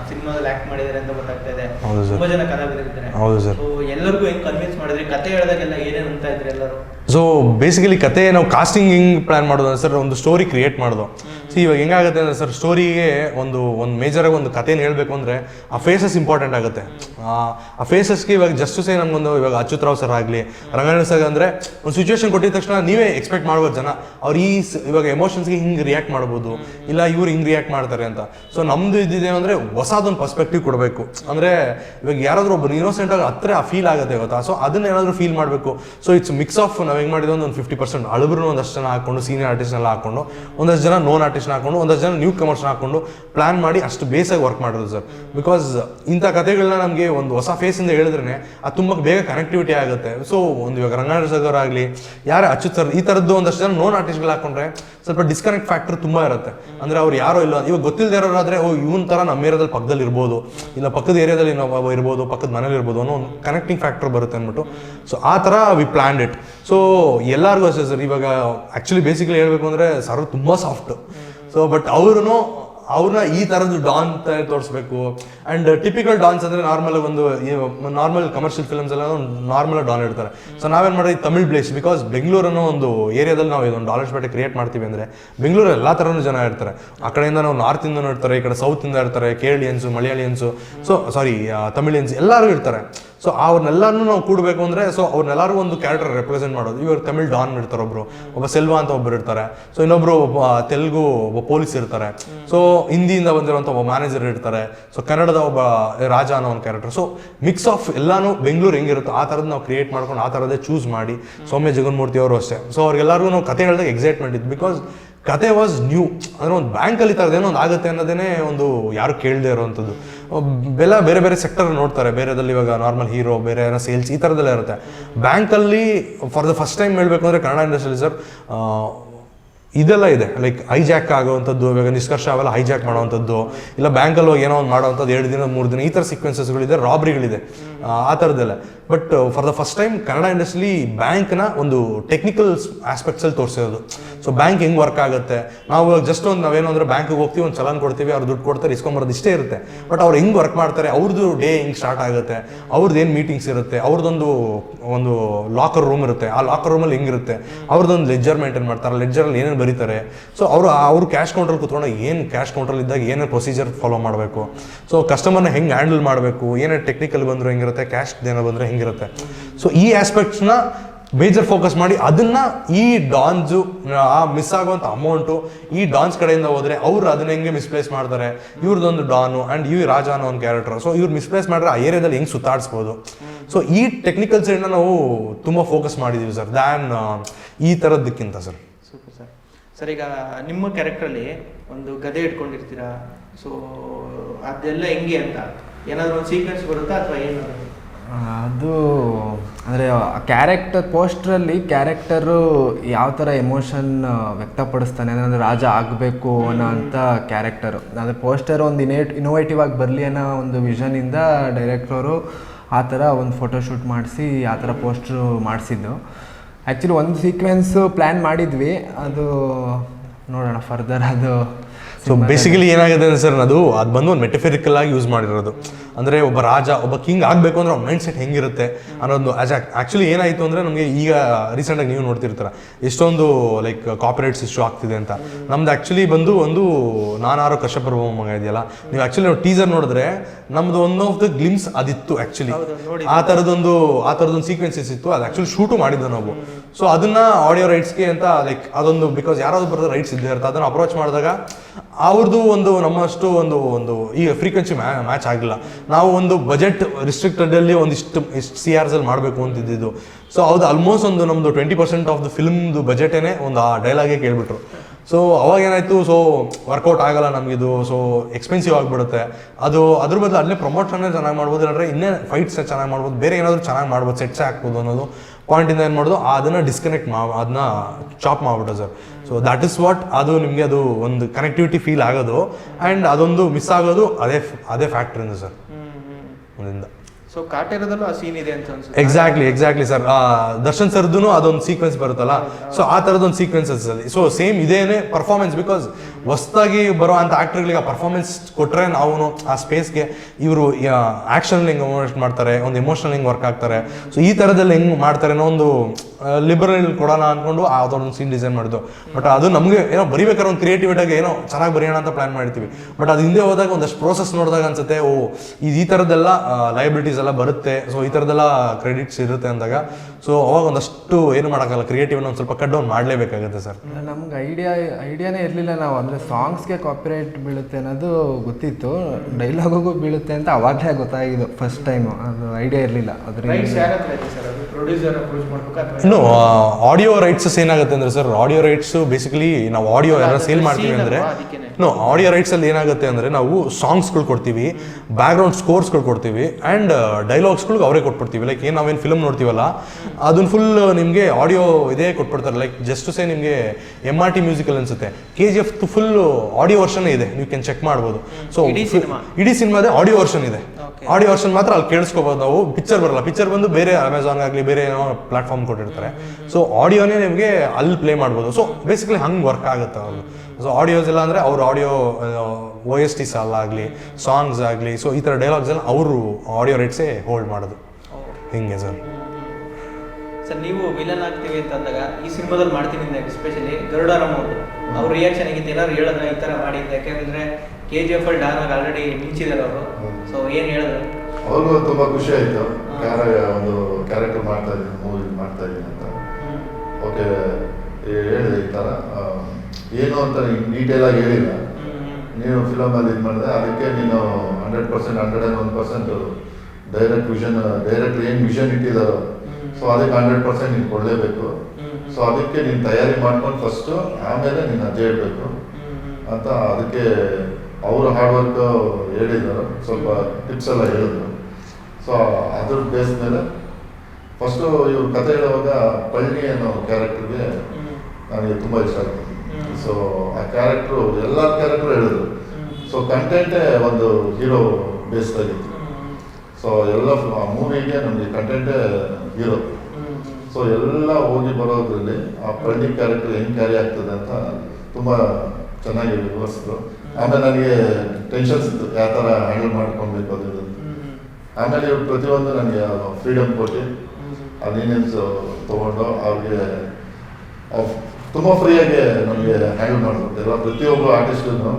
ಸಿನಿಮಾದಲ್ಲಿ ಆಕ್ಟ್ ಮಾಡಿದ್ದಾರೆ ಅಂತ ಗೊತ್ತಾಗ್ತಾ ಇದೆ. ಹೌದು. ತುಂಬಾ ಜನ ಕಲಾವಿದರಿದ್ದಾರೆ ಹೌದು ಸರ್. So, ಎಲ್ಲರಿಗೂ ಹೆಂಗ್ ಕನ್ವಿನ್ಸ್ ಮಾಡಿದ್ರಿ? ಕತೆ ಹೇಳಿದಾಗೆಲ್ಲ ಏನೇನು ಅಂತ ಇದ್ರಿ ಎಲ್ಲರೂ? ಸೊ ಬೇಸಿಕಲಿ ಕತೆ ನಾವು ಕಾಸ್ಟಿಂಗ್ ಹಿಂಗ್ ಪ್ಲಾನ್ ಮಾಡೋದು ಸರ್ ಒಂದು ಸ್ಟೋರಿ ಕ್ರಿಯೇಟ್ ಮಾಡೋದು. ಸಿ ಇವಾಗ ಹೆಂಗಾಗುತ್ತೆ ಅಂದರೆ ಸರ್ ಸ್ಟೋರಿಗೆ ಒಂದು ಒಂದು ಮೇಜರಾಗಿ ಒಂದು ಕಥೆನ ಹೇಳಬೇಕು ಅಂದರೆ ಆ ಫೇಸಸ್ ಇಂಪಾರ್ಟೆಂಟ್ ಆಗುತ್ತೆ. ಆ- ಫೇಸಸ್ಗೆ ಇವಾಗ ಜಸ್ಟಿಸೇ ನಮಗೊಂದು ಇವಾಗ ಅಚ್ಯುತ್ ರಾವ್ ಸರ್ ಆಗಲಿ ರಂಗನಾಥ ಸರ್ ಅಂದರೆ ಒಂದು ಸಿಚುವೇಶನ್ ಕೊಟ್ಟಿದ ತಕ್ಷಣ ನೀವೇ ಎಕ್ಸ್ಪೆಕ್ಟ್ ಮಾಡ್ಬೋದು ಜನ. ಅವ್ರು ಈ ಸ- ಇವಾಗ ಎಮೋಷನ್ಸ್ಗೆ ಹಿಂಗೆ ರಿಯಾಕ್ಟ್ ಮಾಡ್ಬೋದು. ಇಲ್ಲ ಇವ್ರು ಹಿಂಗೆ ರಿಯಾಕ್ಟ್ ಮಾಡ್ತಾರೆ ಅಂತ. ಸೊ ನಮ್ದು ಇದ್ದಿದೆ ಅಂದರೆ ಹೊಸದೊಂದು ಪರ್ಸ್ಪೆಕ್ಟಿವ್ ಕೊಡಬೇಕು. ಅಂದರೆ ಇವಾಗ ಯಾರಾದರೂ ಒಬ್ಬರು ಇನ್ನೋಸೆಂಟ್ ಆಗಿ ಹತ್ರ ಆ ಫೀಲ್ ಆಗುತ್ತೆ ಗೊತ್ತಾ? ಸೊ ಅದನ್ನ ಏನಾದರೂ ಫೀಲ್ ಮಾಡಬೇಕು. ಸೊ ಇಟ್ಸ್ ಮಿಕ್ಸ್ ಆಫ್ ನಾವು ಹೆಂಗೆ ಮಾಡಿದ ಒಂದು ಫಿಫ್ಟಿ ಪರ್ಸೆಂಟ್ ಅಳಬ್ರು ಒಂದಷ್ಟು ಜನ ಹಾಕೊಂಡು ಸೀನಿಯರ್ ಆರ್ಟಿಸ್ಟ್ನೆಲ್ಲ ಹಾಕೊಂಡು ಒಂದಷ್ಟು ಜನ ನೋನ್ ಆರ್ಟಿಸ್ಟ್ನ ಹಾಕೊಂಡು, ಒಂದಷ್ಟು ಜನ ನ್ಯೂ ಕಮರ್ಷನ್ ಹಾಕೊಂಡು ಪ್ಲಾನ್ ಮಾಡಿ ಅಷ್ಟು ಬೇಸಾಗಿ ವರ್ಕ್ ಮಾಡಿರೋದು ಸರ್ ಬಿಕಾಸ್ ಇಂಥ ಕಥೆಗಳನ್ನ ನಮಗೆ ಒಂದು ಹೊಸ ಫೇಸಿಂದ ಹೇಳಿದ್ರೆ ಅದು ತುಂಬ ಬೇಗ ಕನೆಕ್ಟಿವಿಟಿ ಆಗುತ್ತೆ. ಸೊ ಒಂದು ಇವಾಗ ರಂಗನಾಥ ಸರ್ ಆಗಲಿ, ಯಾರೇ ಅಚ್ಯುತ್ ಸರ್ ಈ ಥರದ್ದು ಒಂದಷ್ಟು ಜನ ನೋನ್ ಆರ್ಟಿಸ್ಟ್ಗಳು ಹಾಕೊಂಡ್ರೆ ಸ್ವಲ್ಪ ಡಿಸ್ಕನೆಕ್ಟ್ ಫ್ಯಾಕ್ಟರ್ ತುಂಬ ಇರುತ್ತೆ. ಅಂದರೆ ಅವ್ರು ಯಾರೋ ಇಲ್ಲ, ಇವಾಗ ಗೊತ್ತಿಲ್ಲದೆ ಇರೋರಾದ್ರೆ, ಓ, ಇವನ್ ಥರ ನಮ್ಮ ಏರಿಯಾದಲ್ಲಿ ಪಕ್ಕದಲ್ಲಿ ಇರ್ಬೋದು, ಇಲ್ಲ ಪಕ್ಕದ ಏರಿಯಾದಲ್ಲಿ ನಾವು ಇರ್ಬೋದು, ಪಕ್ಕದ ಮನೇಲಿ ಇರ್ಬೋದು ಅನ್ನೋ ಒಂದು ಕನೆಕ್ಟಿಂಗ್ ಫ್ಯಾಕ್ಟರ್ ಬರುತ್ತೆ ಅಂದ್ಬಿಟ್ಟು ಸೊ ಆ ಥರ ವಿ ಪ್ಲ್ಯಾಂಡ್ ಇಟ್ ಸೊ ಎಲ್ಲರಿಗೂ ಅಷ್ಟೇ ಸರ್ ಇವಾಗ ಆ್ಯಕ್ಚುಲಿ ಬೇಸಿಕಲಿ ಹೇಳ್ಬೇಕು ಅಂದರೆ ಸರ್ ತುಂಬ ಸಾಫ್ಟ್ ಸೊ ಬಟ್ ಅವ್ರೂ ಅವ್ರನ್ನ ಈ ಥರದ್ದು ಡಾನ್ ತೋರಿಸ್ಬೇಕು. ಆ್ಯಂಡ್ ಟಿಪಿಕಲ್ ಡಾನ್ಸ್ ಅಂದರೆ ನಾರ್ಮಲ್ ಒಂದು ನಾರ್ಮಲ್ ಕಮರ್ಷಿಯಲ್ ಫಿಲ್ಮ್ಸ್ ಎಲ್ಲ ನಾರ್ಮಲ್ ಡಾನ್ ಇಡ್ತಾರೆ. ಸೊ ನಾವೇನು ಮಾಡ್ರಿ ತಮಿಳ್ ಪ್ಲೇಸ್ ಬಿಕಾಸ್ ಬೆಂಗಳೂರು ಅನ್ನೋ ಒಂದು ಏರಿಯಾದಲ್ಲಿ ನಾವು ಇದೊಂದು ಡಾಲರ್ಸ್ ಬೇಟೆ ಕ್ರಿಯೇಟ್ ಮಾಡ್ತೀವಿ ಅಂದರೆ ಬೆಂಗಳೂರು ಎಲ್ಲ ಥರನೂ ಜನ ಇರ್ತಾರೆ. ಆ ಕಡೆಯಿಂದ ನಾವು ನಾರ್ತಿಂದನೂ ಇರ್ತಾರೆ ಈ ಕಡೆ ಇಂದ ಇರ್ತಾರೆ, ಕೇರಳಿಯನ್ಸು, ಮಲಯಾಳಿಯನ್ಸು. ಸೊ ಸಾರಿ ತಮಿಳಿಯನ್ಸ್ ಎಲ್ಲರೂ ಇರ್ತಾರೆ. ಸೊ ಅವ್ರನ್ನೆಲ್ಲರೂ ನಾವು ಕೂಡಬೇಕು ಅಂದರೆ ಸೊ ಅವ್ರನ್ನೆಲ್ಲರೂ ಒಂದು ಕ್ಯಾರೆಕ್ಟರ್ ರೆಪ್ರೆಸೆಂಟ್ ಮಾಡೋದು. ಇವರು ತಮಿಳ್ ಡಾನ್ ಇರ್ತಾರೆ ಒಬ್ಬರು ಒಬ್ಬ ಸೆಲ್ವಾ ಅಂತ ಒಬ್ಬರು ಇರ್ತಾರೆ. ಸೊ ಇನ್ನೊಬ್ಬರು ಒಬ್ಬ ತೆಲುಗು ಒಬ್ಬ ಪೊಲೀಸ್ ಇರ್ತಾರೆ. ಸೊ ಹಿಂದಿಯಿಂದ ಬಂದಿರುವಂಥ ಒಬ್ಬ ಮ್ಯಾನೇಜರ್ ಇರ್ತಾರೆ. ಸೊ ಕನ್ನಡದ ಒಬ್ಬ ರಾಜ ಅನ್ನೋ ಒಂದು ಕ್ಯಾರೆಕ್ಟರ್ ಸೊ ಮಿಕ್ಸ್ ಆಫ್ ಎಲ್ಲಾನು ಬೆಂಗಳೂರು ಹೆಂಗಿರುತ್ತೋ ಆ ಥರದ್ದು ನಾವು ಕ್ರಿಯೇಟ್ ಮಾಡ್ಕೊಂಡು ಆ ಥರದೇ ಚೂಸ್ ಮಾಡಿ. ಸೌಮ್ಯ ಜಗನ್ಮೂರ್ತಿ ಅವರು ಅಷ್ಟೇ. ಸೊ ಅವ್ರಿಗೆಲ್ಲರಿಗೂ ನಾವು ಕತೆ ಹೇಳಿದಾಗ ಎಕ್ಸೈಟ್ಮೆಂಟ್ ಇತ್ತು. ಬಿಕಾಸ್ ಕತೆ ವಾಸ್ ನ್ಯೂ ಅಂದರೆ ಒಂದು ಬ್ಯಾಂಕಲ್ಲಿ ಈ ಥರದ್ದೇನೋ ಒಂದು ಆಗುತ್ತೆ ಅನ್ನೋದೇ ಒಂದು ಯಾರು ಕೇಳದೇ ಇರೋವಂಥದ್ದು. ಬೆಲ್ಲ ಬೇರೆ ಬೇರೆ ಸೆಕ್ಟರ್ ನೋಡ್ತಾರೆ. ಬೇರೆದಲ್ಲಿ ಇವಾಗ ನಾರ್ಮಲ್ ಹೀರೋ ಬೇರೆ ಏನೋ ಸೇಲ್ಸ್ ಈ ಥರದ್ದೆಲ್ಲ ಇರುತ್ತೆ. ಬ್ಯಾಂಕಲ್ಲಿ ಫಾರ್ ದ ಫಸ್ಟ್ ಟೈಮ್ ಹೇಳಬೇಕು ಅಂದರೆ ಕನ್ನಡ ಇಂಡಸ್ಟ್ರಿಯಲ್ಲಿ ಸರ್ ಇದೆಲ್ಲ ಇದೆ. ಲೈಕ್ ಹೈಜಾಕ್ ಆಗುವಂಥದ್ದು, ಇವಾಗ ನಿಷ್ಕರ್ಷ ಅವೆಲ್ಲ ಹೈಜಾಕ್ ಮಾಡೋವಂಥದ್ದು, ಇಲ್ಲ ಬ್ಯಾಂಕಲ್ಲಿ ಹೋಗಿ ಏನೋ ಒಂದು ಮಾಡುವಂಥದ್ದು, ಎರಡು ದಿನ ಮೂರು ದಿನ, ಈ ಥರ ಸೀಕ್ವೆನ್ಸಸ್ಗಳಿದೆ ರಾಬ್ರಿಗಳಿದೆ ಆ ಥರದ್ದೆಲ್ಲ but for the first time Kannada industry ಬ್ಯಾಂಕ್ನ ಒಂದು ಟೆಕ್ನಿಕಲ್ ಆಸ್ಪೆಕ್ಟ್ಸಲ್ಲಿ ತೋರಿಸಿರೋದು. ಸೊ ಬ್ಯಾಂಕ್ ಹೆಂಗೆ ವರ್ಕ್ ಆಗುತ್ತೆ? ನಾವು ಜಸ್ಟ್ ಒಂದು, ನಾವೇನೋ ಅಂದರೆ ಬ್ಯಾಂಕಿಗೆ ಹೋಗ್ತೀವಿ, ಒಂದು ಚಲನ್ ಕೊಡ್ತೀವಿ, ಅವ್ರು ದುಡ್ಡು ಕೊಡ್ತಾರೆ ಇಸ್ಕೊಂಬರೋದು ಇಷ್ಟೇ ಇರುತ್ತೆ. ಬಟ್ ಅವ್ರು ಹೆಂಗೆ ವರ್ಕ್ ಮಾಡ್ತಾರೆ ಅವ್ರದ್ದು ಡೇ ಹೆಂಗೆ ಸ್ಟಾರ್ಟ್ ಆಗುತ್ತೆ ಅವ್ರದ್ದು ಏನು ಮೀಟಿಂಗ್ಸ್ ಇರುತ್ತೆ ಅವ್ರದ್ದೊಂದು ಒಂದು ಲಾಕರ್ ರೂಮ್ ಇರುತ್ತೆ. ಆ ಲಾಕರ್ ರೂಮಲ್ಲಿ ಹೆಂಗಿರುತ್ತೆ ಅವ್ರದ್ದೊಂದು ಲೆಜ್ಜರ್ ಮೇಂಟೈನ್ ಮಾಡ್ತಾರೆ. ಲೆಜ್ಜರಲ್ಲಿ ಏನೇನು ಬರೀತಾರೆ. ಸೊ ಅವರು ಅವರು ಕ್ಯಾಶ್ ಕೌಂಟ್ರಲ್ಲಿ ಕುತ್ಕೊಂಡು ಏನು ಕ್ಯಾಶ್ ಕೌಂಟ್ರಲ್ಲಿ ಇದ್ದಾಗ ಏನೇ ಪ್ರೊಸೀಜರ್ ಫಾಲೋ ಮಾಡಬೇಕು? ಸೊ ಕಸ್ಟಮರ್ನ ಹೆಂಗೆ ಹ್ಯಾಂಡಲ್ ಮಾಡಬೇಕು? ಏನೇ ಟೆಕ್ನಿಕಲ್ ಬಂದರೂ ಹೆಂಗಿರುತ್ತೆ? ಕ್ಯಾಶ್ ಏನೋ ಬಂದರೆ ಹೆಂಗಿರುತ್ತೆ? ಸೊ ಈ ಆಸ್ಪೆಕ್ಟ್ಸ್ನ ಮೇಜರ್ ಫೋಕಸ್ ಮಾಡಿ ಅದನ್ನ ಈ ಡಾನ್ಸು ಆ ಮಿಸ್ ಆಗುವಂಥ ಅಮೌಂಟು ಈ ಡಾನ್ಸ್ ಕಡೆಯಿಂದ ಹೋದರೆ ಅವ್ರು ಅದನ್ನ ಹೆಂಗೆ ಮಿಸ್ಪ್ಲೇಸ್ ಮಾಡ್ತಾರೆ? ಇವ್ರದ್ದೊಂದು ಡಾನು ಆ್ಯಂಡ್ ಇವ್ ರಾಜ ಅನ್ನೋ ಒಂದು ಕ್ಯಾರೆಕ್ಟರ್ ಸೊ ಇವ್ರು ಮಿಸ್ಪ್ಲೇಸ್ ಮಾಡಿದ್ರೆ ಆ ಏರಿಯಾದಲ್ಲಿ ಹೆಂಗೆ ಸುತ್ತಾಡಿಸ್ಬೋದು? ಸೊ ಈ ಟೆಕ್ನಿಕಲ್ ಸೈಡ್ನ ನಾವು ತುಂಬ ಫೋಕಸ್ ಮಾಡಿದ್ದೀವಿ ಸರ್ ದ್ಯಾನ್ ಈ ಥರದ್ದಕ್ಕಿಂತ ಸರ್ ಸರ್ ಈಗ ನಿಮ್ಮ ಕ್ಯಾರೆಕ್ಟ್ರಲ್ಲಿ ಒಂದು ಗದೆ ಇಟ್ಕೊಂಡಿರ್ತೀರಾ? ಸೊ ಅದೆಲ್ಲ ಹೆಂಗೆ ಅಂತ? ಏನಾದರೂ ಒಂದು ಸೀಕ್ವೆನ್ಸ್ ಬರುತ್ತಾ ಅಥವಾ ಏನು? ಅದು ಅಂದರೆ ಕ್ಯಾರೆಕ್ಟರ್ ಪೋಸ್ಟ್ರಲ್ಲಿ ಕ್ಯಾರೆಕ್ಟರು ಯಾವ ಥರ ಎಮೋಷನ್ ವ್ಯಕ್ತಪಡಿಸ್ತಾನೆ? ಅಂದರೆ ರಾಜ ಆಗಬೇಕು ಅನ್ನೋ ಅಂತ ಕ್ಯಾರೆಕ್ಟರು ಅಂದರೆ ಪೋಸ್ಟರ್ ಒಂದು ಇನೇಟ್ ಇನೋವೇಟಿವ್ ಆಗಿ ಬರಲಿ ಅನ್ನೋ ಒಂದು ವಿಷನಿಂದ ಡೈರೆಕ್ಟ್ರವರು ಆ ಥರ ಒಂದು ಫೋಟೋಶೂಟ್ ಮಾಡಿಸಿ ಆ ಥರ ಪೋಸ್ಟ್ರು ಮಾಡಿಸಿದ್ದು. ಆ್ಯಕ್ಚುಲಿ ಒಂದು ಸೀಕ್ವೆನ್ಸ್ ಪ್ಲ್ಯಾನ್ ಮಾಡಿದ್ವಿ. ಅದು ನೋಡೋಣ ಫರ್ದರ್ ಅದು ಸೊ ಬೇಸಿಕಲಿ ಏನಾಗಿದೆ ಅಂದ್ರೆ ಸರ್ ಅದು ಅದು ಬಂದು ಒಂದು ಮೆಟಫಿರಿಕಲ್ ಆಗಿ ಯೂಸ್ ಮಾಡಿರೋದು. ಅಂದರೆ ಒಬ್ಬ ರಾಜ ಒಬ್ಬ ಕಿಂಗ್ ಆಗಬೇಕು ಅಂದ್ರೆ ಮೈಂಡ್ ಸೆಟ್ ಹೆಂಗಿರುತ್ತೆ ಅನ್ನೋದು ಆಸ್ ಆ್ಯಕ್ಚುಲಿ ಏನಾಯಿತು ಅಂದರೆ ನಮಗೆ ಈಗ ರೀಸೆಂಟಾಗಿ ನೀವು ನೋಡ್ತಿರ್ತೀರ. ಎಷ್ಟೊಂದು ಲೈಕ್ ಕಾಪರೇಟ್ಸ್ ಇಶ್ಯೂ ಆಗ್ತಿದೆ ಅಂತ. ನಮ್ದು ಆ್ಯಕ್ಚುಲಿ ಬಂದು ಒಂದು ನಾನಾರು ಕಶ್ಯಪರ ಮಗ ಇದೆಯಲ್ಲ. ನೀವು ಆ್ಯಕ್ಚುಲಿ ನಾವು ಟೀಸರ್ ನೋಡಿದ್ರೆ ನಮ್ದು ಒನ್ ಆಫ್ ದ ಗ್ಲಿಮ್ಸ್ ಅದಿತ್ತು ಆ್ಯಕ್ಚುಲಿ ಆ ಥರದೊಂದು ಆ ಥರದೊಂದು ಸೀಕ್ವೆನ್ಸಸ್ ಇತ್ತು. ಅದು ಆ್ಯಕ್ಚುಲಿ ಶೂಟು ಮಾಡಿದ್ದು ನಾವು. ಸೊ ಅದನ್ನ ಆಡಿಯೋ ರೈಟ್ಸ್ಗೆ ಅಂತ ಲೈಕ್ ಅದೊಂದು ಬಿಕಾಸ್ ಯಾರಾದ್ರೂ ಬರೋದು ರೈಟ್ಸ್ ಇದ್ದೇ ಇರುತ್ತೆ. ಅದನ್ನ ಅಪ್ರೋಚ್ ಮಾಡಿದಾಗ ಅವ್ರದ್ದು ಒಂದು ನಮ್ಮಷ್ಟು ಒಂದು ಒಂದು ಈ ಫ್ರೀಕ್ವೆನ್ಸಿ ಮ್ಯಾಚ್ ಆಗಿಲ್ಲ. ನಾವು ಒಂದು ಬಜೆಟ್ ರಿಸ್ಟ್ರಿಕ್ಟೆಡಲ್ಲಿ ಒಂದಿಷ್ಟು, ಇಷ್ಟು ಸಿ ಆರ್ಸ್ ಅಲ್ಲಿ ಮಾಡಬೇಕು ಅಂತಿದ್ದು ಸೊ ಅದು ಆಲ್ಮೋಸ್ಟ್ ಒಂದು ನಮ್ಮದು ಟ್ವೆಂಟಿ ಪರ್ಸೆಂಟ್ ಆಫ್ ದ ಫಿಲ್ಮ್ದು ಬಜೆಟೇನೆ ಒಂದು ಆ ಡೈಲಾಗೇ ಕೇಳಿಬಿಟ್ರು. ಸೊ ಅವಾಗ ಏನಾಯ್ತು ಸೊ ವರ್ಕೌಟ್ ಆಗಲ್ಲ ನಮಗಿದು ಸೊ ಎಕ್ಸ್ಪೆನ್ಸಿವ್ ಆಗಿಬಿಡುತ್ತೆ. ಅದು, ಅದ್ರ ಬದಲು ಅಲ್ಲೇ ಪ್ರಮೋಷನ್ನೇ ಚೆನ್ನಾಗಿ ಮಾಡ್ಬೋದು, ಇಲ್ಲಾಂದ್ರೆ ಇನ್ನೇ ಫೈಟ್ಸ್ ಚೆನ್ನಾಗಿ ಮಾಡ್ಬೋದು, ಬೇರೆ ಏನಾದರೂ ಚೆನ್ನಾಗಿ ಮಾಡ್ಬೋದು ಸೆಟ್ಸ್ ಹಾಕ್ಬೋದು ಅನ್ನೋದು. ಪಾಯಿಂಟಿಂದ ಏನು ಮಾಡೋದು? ಅದನ್ನು ಡಿಸ್ಕನೆಕ್ಟ್ ಮಾ ಅದನ್ನ ಚಾಪ್ ಮಾಡಿಬಿಟ್ಟು sir so that is what ಅದು ನಿಮಗೆ ಅದು ಒಂದು ಕನೆಕ್ಟಿವಿಟಿ ಫೀಲ್ ಆಗೋದು. ಆ್ಯಂಡ್ ಅದೊಂದು ಮಿಸ್ ಆಗೋದು ಅದೇ ಅದೇ ಫ್ಯಾಕ್ಟ್ರಿಂದ ಸರ್ ಅದರಿಂದ ಸೊ ಕಾಟೇರದಲ್ಲೂ ಆ ಸೀನ್ ಇದೆ ಅಂತ ಅನ್ಸುತ್ತೆ. ಎಕ್ಸಾಕ್ಟ್ಲಿ ಎಕ್ಸಾಕ್ಟ್ಲಿ ಸರ್ ದರ್ಶನ್ ಸರ್ದು ಅದೊಂದು ಸೀಕ್ವೆನ್ಸ್ ಬರುತ್ತಲ್ಲ? ಸೊ ಆ ಥರದೊಂದು ಸೀಕ್ವೆನ್ಸಸ್ ಅಲ್ಲಿ. ಸೊ ಸೇಮ್ ಇದೇನೆ ಪರ್ಫಾರ್ಮೆನ್ಸ್ ಬಿಕಾಸ್ ಹೊಸ್ದಾಗಿ ಬರೋ ಅಂತ ಆಕ್ಟರ್ಗಳಿಗೆ ಆ ಪರ್ಫಾರ್ಮೆನ್ಸ್ ಕೊಟ್ಟರೆ ನಾವು ಆ ಸ್ಪೇಸ್ಗೆ ಇವರು ಆಕ್ಷನ್ ಹೆಂಗೆ ಇನ್ವೆಸ್ಟ್ ಮಾಡ್ತಾರೆ, ಒಂದು ಇಮೋಷನಲ್ ಹೆಂಗೆ ವರ್ಕ್ ಆಗ್ತಾರೆ. ಸೊ ಈ ಥರದಲ್ಲಿ ಹೆಂಗೆ ಮಾಡ್ತಾರೆ ಅನ್ನೋ ಒಂದು ಲಿಬರಲ್ ಕೊಡೋಣ ಅಂದ್ಕೊಂಡು ಅದೊಂದು ಸೀನ್ ಡಿಸೈನ್ ಮಾಡಿದ್ದು. ಬಟ್ ಅದು ನಮಗೆ ಏನೋ ಬರಿಬೇಕಾದ್ರೆ ಒಂದು ಕ್ರಿಯೇಟಿವಿಟಾಗಿ ಏನೋ ಚೆನ್ನಾಗಿ ಬರೆಯೋಣ ಅಂತ ಪ್ಲಾನ್ ಮಾಡ್ತೀವಿ ಬಟ್ ಅದು ಹಿಂದೆ ಹೋದಾಗ ಒಂದಷ್ಟು ಪ್ರೋಸೆಸ್ ನೋಡಿದಾಗ ಅನ್ಸುತ್ತೆ, ಓ ಇದು ಈ ಥರದ್ದೆಲ್ಲ ಲೈಬಿಲಿಟೀಸ್ ಎಲ್ಲ ಬರುತ್ತೆ. ಸೊ ಈ ಥರದ್ದೆಲ್ಲ ಕ್ರೆಡಿಟ್ಸ್ ಇರುತ್ತೆ ಅಂದಾಗ. ಸೊ ಅವಾಗ ಒಂದಷ್ಟು ಏನು ಮಾಡೋಕ್ಕಲ್ಲ ಕ್ರಿಯೇಟಿವ್ ಒಂದು ಸ್ವಲ್ಪ ಕಟ್ ಡೌನ್ ಮಾಡಲೇಬೇಕಾಗುತ್ತೆ ಸರ್. ನಮ್ಗೆ ಐಡಿಯಾ ಐಡಿಯಾನೇ ಇರಲಿಲ್ಲ ನಾವು. ಅಂದರೆ ಸಾಂಗ್ಸ್ಗೆ ಕಾಪಿರೈಟ್ ಬೀಳುತ್ತೆ ಅನ್ನೋದು ಗೊತ್ತಿತ್ತು ಡೈಲಾಗಿಗೂ ಬೀಳುತ್ತೆ ಅಂತ ಅವಾಗಲೇ ಗೊತ್ತಾಗಿದ್ದು ಫಸ್ಟ್ ಟೈಮು ಅದು ಐಡಿಯಾ ಇರಲಿಲ್ಲ. ರೈಟ್ಸ್ ಪ್ರೊಡ್ಯೂಸರ್ ಅಪ್ರೋಚ್ ಮಾಡ್ಬೇಕಾ ಆಡಿಯೋ ರೈಟ್ಸ್ ಏನಾಗುತ್ತೆ ಅಂದ್ರೆ ಸರ್ ಆಡಿಯೋ ರೈಟ್ಸ್ ಬೇಸಿಕಲಿ ನಾವು ಆಡಿಯೋ ಯಾರು ಸೇಲ್ ಮಾಡ್ತೀವಿ ಅಂದ್ರೆ ನೋ ಆಡಿಯೋ ರೈಟ್ಸ್ ಅಲ್ಲಿ ಏನಾಗುತ್ತೆ ಅಂದ್ರೆ ನಾವು ಸಾಂಗ್ಸ್ಗಳು ಕೊಡ್ತೀವಿ ಬ್ಯಾಕ್ กรา উন্ড ಸ್ಕೋರ್ಸ್ಗಳು ಕೊಡ್ತೀವಿ ಆ್ಯಂಡ್ಗಳು ಅವರೇ ಕೊಟ್ಬಿಡ್ತೀವಿ. ಲೈಕ್ ಏನು ನಾವೇನು ಫಿಲ್ಮ್ ನೋಡ್ತೀವಲ್ಲ ಅದನ್ನ ಫುಲ್ ನಿಮಗೆ ಆಡಿಯೋ ಇದೇ ಕೊಟ್ಬಿಡ್ತಾರೆ. ಲೈಕ್ ಜಸ್ಟ್ ಸೇ ನಿಮಗೆ ಎಂ ಆರ್ ಟಿ ಮ್ಯೂಸಿಕಲ್ ಅನ್ಸುತ್ತೆ. K G F full audio version ಇದೆ. ನೀವು ಕ್ಯಾನ್ ಚೆಕ್ ಮಾಡ್ಬೋದು. ಸೊ ಇಡೀ ಸಿನಿಮಾ ಇಡೀ ಸಿನಿಮಾದೇ ಆಡಿಯೋ ವರ್ಷನ್ ಇದೆ. ಆಡಿಯೋ ವರ್ಷನ್ ಮಾತ್ರ ಅಲ್ಲಿ ಕೇಳಿಸ್ಕೋಬೋದು ನಾವು. ಪಿಕ್ಚರ್ ಬರಲ್ಲ. ಪಿಕ್ಚರ್ ಬಂದು ಬೇರೆ ಅಮೆಝಾನ್ ಆಗಲಿ ಬೇರೆ ಏನೋ ಪ್ಲಾಟ್ಫಾರ್ಮ್ ಕೊಟ್ಟಿರ್ತಾರೆ. ಸೊ ಆಡಿಯೋನೇ ನಿಮಗೆ ಅಲ್ಲಿ ಪ್ಲೇ ಮಾಡ್ಬೋದು. ಸೊ ಬೇಸಿಕಲಿ ಹಂಗೆ ವರ್ಕ್ ಆಗುತ್ತೆ ಅವರು ಸೊ ಆಡಿಯೋಸ್ ಎಲ್ಲ ಅಂದರೆ ಅವ್ರ ಆಡಿಯೋ ಒ ಎಸ್ ಟಿ ಸಾಲ್ ಆಗಲಿ ಸಾಂಗ್ಸ್ ಆಗಲಿ ಸೊ ಈ ಥರ ಡೈಲಾಗ್ಸ್ ಎಲ್ಲ ಅವರು ಆಡಿಯೋ ರೇಟ್ಸೇ ಹೋಲ್ಡ್ ಮಾಡೋದು. ಹಿಂಗೆ ಸರ್. ಸರ್ ನೀವು ವಿಲನ್ ಆಗ್ತೀವಿ ಅಂತ ಅಂದಾಗ ಈ ಸಿನಿಮಾದಲ್ಲಿ ಮಾಡ್ತೀನಿ ಅಂದಾಗ ಎಸ್ಪೆಷಲಿ ಗರುಡಾರಾಮ್ ಅವರು ಅವ್ರ ರಿಯಾಕ್ಷನ್ ಆಗಿತ್ತು ಏನಾದ್ರು ಹೇಳಿದ್ರೆ ಈ ಥರ ಮಾಡಿದ್ದೆ ಯಾಕೆಂದ್ರೆ ಕೆ ಜಿ ಎಫ್ ಅಲ್ಲಿ ಡಾನ್ ಆಲ್ರೆಡಿ ಮಿಂಚಿದ್ದಾರೆ ಅವರು. ಸೊ ಏನು ಹೇಳಿದ್ರು? ಅವ್ರಿಗೂ ತುಂಬಾ ಖುಷಿ ಆಯ್ತು. ಕ್ಯಾರ ಒಂದು ಕ್ಯಾರೆಕ್ಟರ್ ಮಾಡ್ತಾ ಇದ್ದೀನಿ, ಮೂವಿ ಮಾಡ್ತಾ ಇದ್ದೀನಿ ಅಂತ. ಓಕೆ ಹೇಳಿದೆ ಈ ಥರ ಏನು ಅಂತ ಡೀಟೇಲ್ ಆಗಿ ಹೇಳಿಲ್ಲ. ನೀನು ಫಿಲಮಲ್ಲಿ ಇದು ಮಾಡಿದೆ. ಅದಕ್ಕೆ ನೀನು hundred percent hundred and one percent direct vision direct ಏನು ವಿಷನ್ ಇಟ್ಟಿದ್ದಾರೋ ಸೊ ಅದಕ್ಕೆ ಹಂಡ್ರೆಡ್ ಪರ್ಸೆಂಟ್ ನೀನು ಕೊಡಲೇಬೇಕು. ಸೊ ಅದಕ್ಕೆ ನೀನು ತಯಾರಿ ಮಾಡ್ಕೊಂಡು ಫಸ್ಟು ಆಮೇಲೆ ನೀನು ಅಜ್ಜೆ ಹೇಳಬೇಕು. ಅಂತ ಅದಕ್ಕೆ ಅವರು ಹಾರ್ಡ್ ವರ್ಕ್ ಹೇಳಿದರು. ಸ್ವಲ್ಪ ಟಿಪ್ಸ್ ಎಲ್ಲ ಹೇಳಿದ್ರು. ಸೊ ಅದ್ರ ಬೇಸ್ ಮೇಲೆ ಫಸ್ಟು ಇವ್ರು ಕತೆ ಹೇಳುವಾಗ ಪಳ್ಳಿ ಅನ್ನೋ ಕ್ಯಾರೆಕ್ಟರ್ಗೆ ನನಗೆ ತುಂಬ ಇಷ್ಟ ಆಗ್ತದೆ ಸೊ ಆ ಕ್ಯಾರೆಕ್ಟ್ರು ಎಲ್ಲ ಕ್ಯಾರೆಕ್ಟ್ರು ಹೇಳಿದ್ರು. ಸೊ ಕಂಟೆಂಟೇ ಒಂದು ಹೀರೋ ಬೇಸ್ಡ್ ಆಗಿತ್ತು. ಸೊ ಎಲ್ಲ ಆ ಮೂವಿಗೆ ನಮಗೆ ಕಂಟೆಂಟೇ ಹೀರೋ ಸೊ ಎಲ್ಲ ಹೋಗಿ ಬರೋದ್ರಲ್ಲಿ ಆ ಪಳ್ಳಿ ಕ್ಯಾರೆಕ್ಟರ್ ಹೆಂಗೆ ಕ್ಯಾರಿ ಆಗ್ತದೆ ಅಂತ ತುಂಬ ಚೆನ್ನಾಗಿ ವಿವರಿಸಿದ್ರು. ಆಮೇಲೆ ನನಗೆ ಟೆನ್ಷನ್ಸ್ ಇತ್ತು ಯಾವ ಥರ ಹ್ಯಾಂಡಲ್ ಮಾಡ್ಕೊಬೇಕು ಅದು ಇದು. ಆಮೇಲೆ ಇವ್ರು ಪ್ರತಿಯೊಂದು ನನಗೆ ಫ್ರೀಡಮ್ ಕೊಟ್ಟು ಅದೇನೇನು ತೊಗೊಂಡು ಅವ್ರಿಗೆ ಅವ್ ತುಂಬ ಫ್ರೀಯಾಗಿ ನಮಗೆ ಹ್ಯಾಂಡಲ್ ಮಾಡಿಕೊಡ್ತಾರೆ. ಎಲ್ಲ ಪ್ರತಿಯೊಬ್ಬ ಆರ್ಟಿಸ್ಟನ್ನು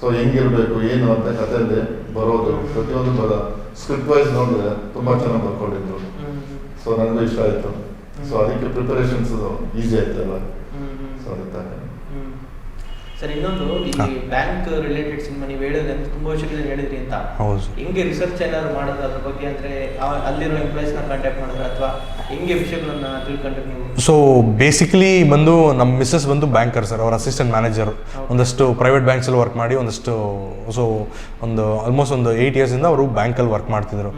ಸೊ ಹೆಂಗಿರಬೇಕು ಏನು ಅಂತ ಕಥೆಯಲ್ಲಿ ಬರೋದು. ಪ್ರತಿಯೊಂದು ಬರ ಸ್ಕ್ರಿಪ್ಟ್ ವೈಸ್ ನೋಡಿದ್ರೆ ತುಂಬ ಚೆನ್ನಾಗಿ ಬರ್ಕೊಂಡಿದ್ರು. ಸೊ ನನಗೂ ಇಷ್ಟ ಆಯಿತು. ಸೊ ಅದಕ್ಕೆ ಪ್ರಿಪರೇಷನ್ಸ್ ಈಸಿ ಆಯ್ತಲ್ಲ ಸೊ ಅದಕ್ಕೆ ಸರ್ ಇನ್ನೊಂದು ಈ ಬ್ಯಾಂಕ್ ರಿಲೇಟೆಡ್ ಸಿನಿಮಾ ನೀವು ಹೇಳಿದ್ರೆ ತುಂಬಾ ವರ್ಷದಿಂದ ಹೇಳಿದ್ರಿ ಅಂತ. ಹೌದು. ಹೆಂಗೆ ರಿಸರ್ಚ್ ಏನಾದ್ರು ಮಾಡೋದು ಅದ್ರ ಬಗ್ಗೆ ಅಂದ್ರೆ ಅಲ್ಲಿರೋ ಎಂಪ್ಲಾಯ್ಸ್ನ ಕಾಂಟ್ಯಾಕ್ಟ್ ಮಾಡಿದ್ರೆ ಅಥವಾ ಹೆಂಗೆ ವಿಷಯಗಳನ್ನ ತಿಳ್ಕೊಂಡ್ರೆ ನೀವು ಸೊ ಬೇಸಿಕಲಿ ಬಂದು ನಮ್ಮ ಮಿಸ್ಸಸ್ ಬಂದು ಬ್ಯಾಂಕರ್ ಸರ್ ಅವ್ರ ಅಸಿಸ್ಟೆಂಟ್ ಮ್ಯಾನೇಜರ್ ಒಂದಷ್ಟು ಪ್ರೈವೇಟ್ ಬ್ಯಾಂಕ್ಸಲ್ಲಿ ವರ್ಕ್ ಮಾಡಿ, ಒಂದಷ್ಟು ಸೊ ಒಂದು ಆಲ್ಮೋಸ್ಟ್ ಒಂದು ಏಯ್ಟ್ ಇಯರ್ಸಿಂದ ಅವರು ಬ್ಯಾಂಕಲ್ಲಿ ವರ್ಕ್ ಮಾಡ್ತಿದ್ರು.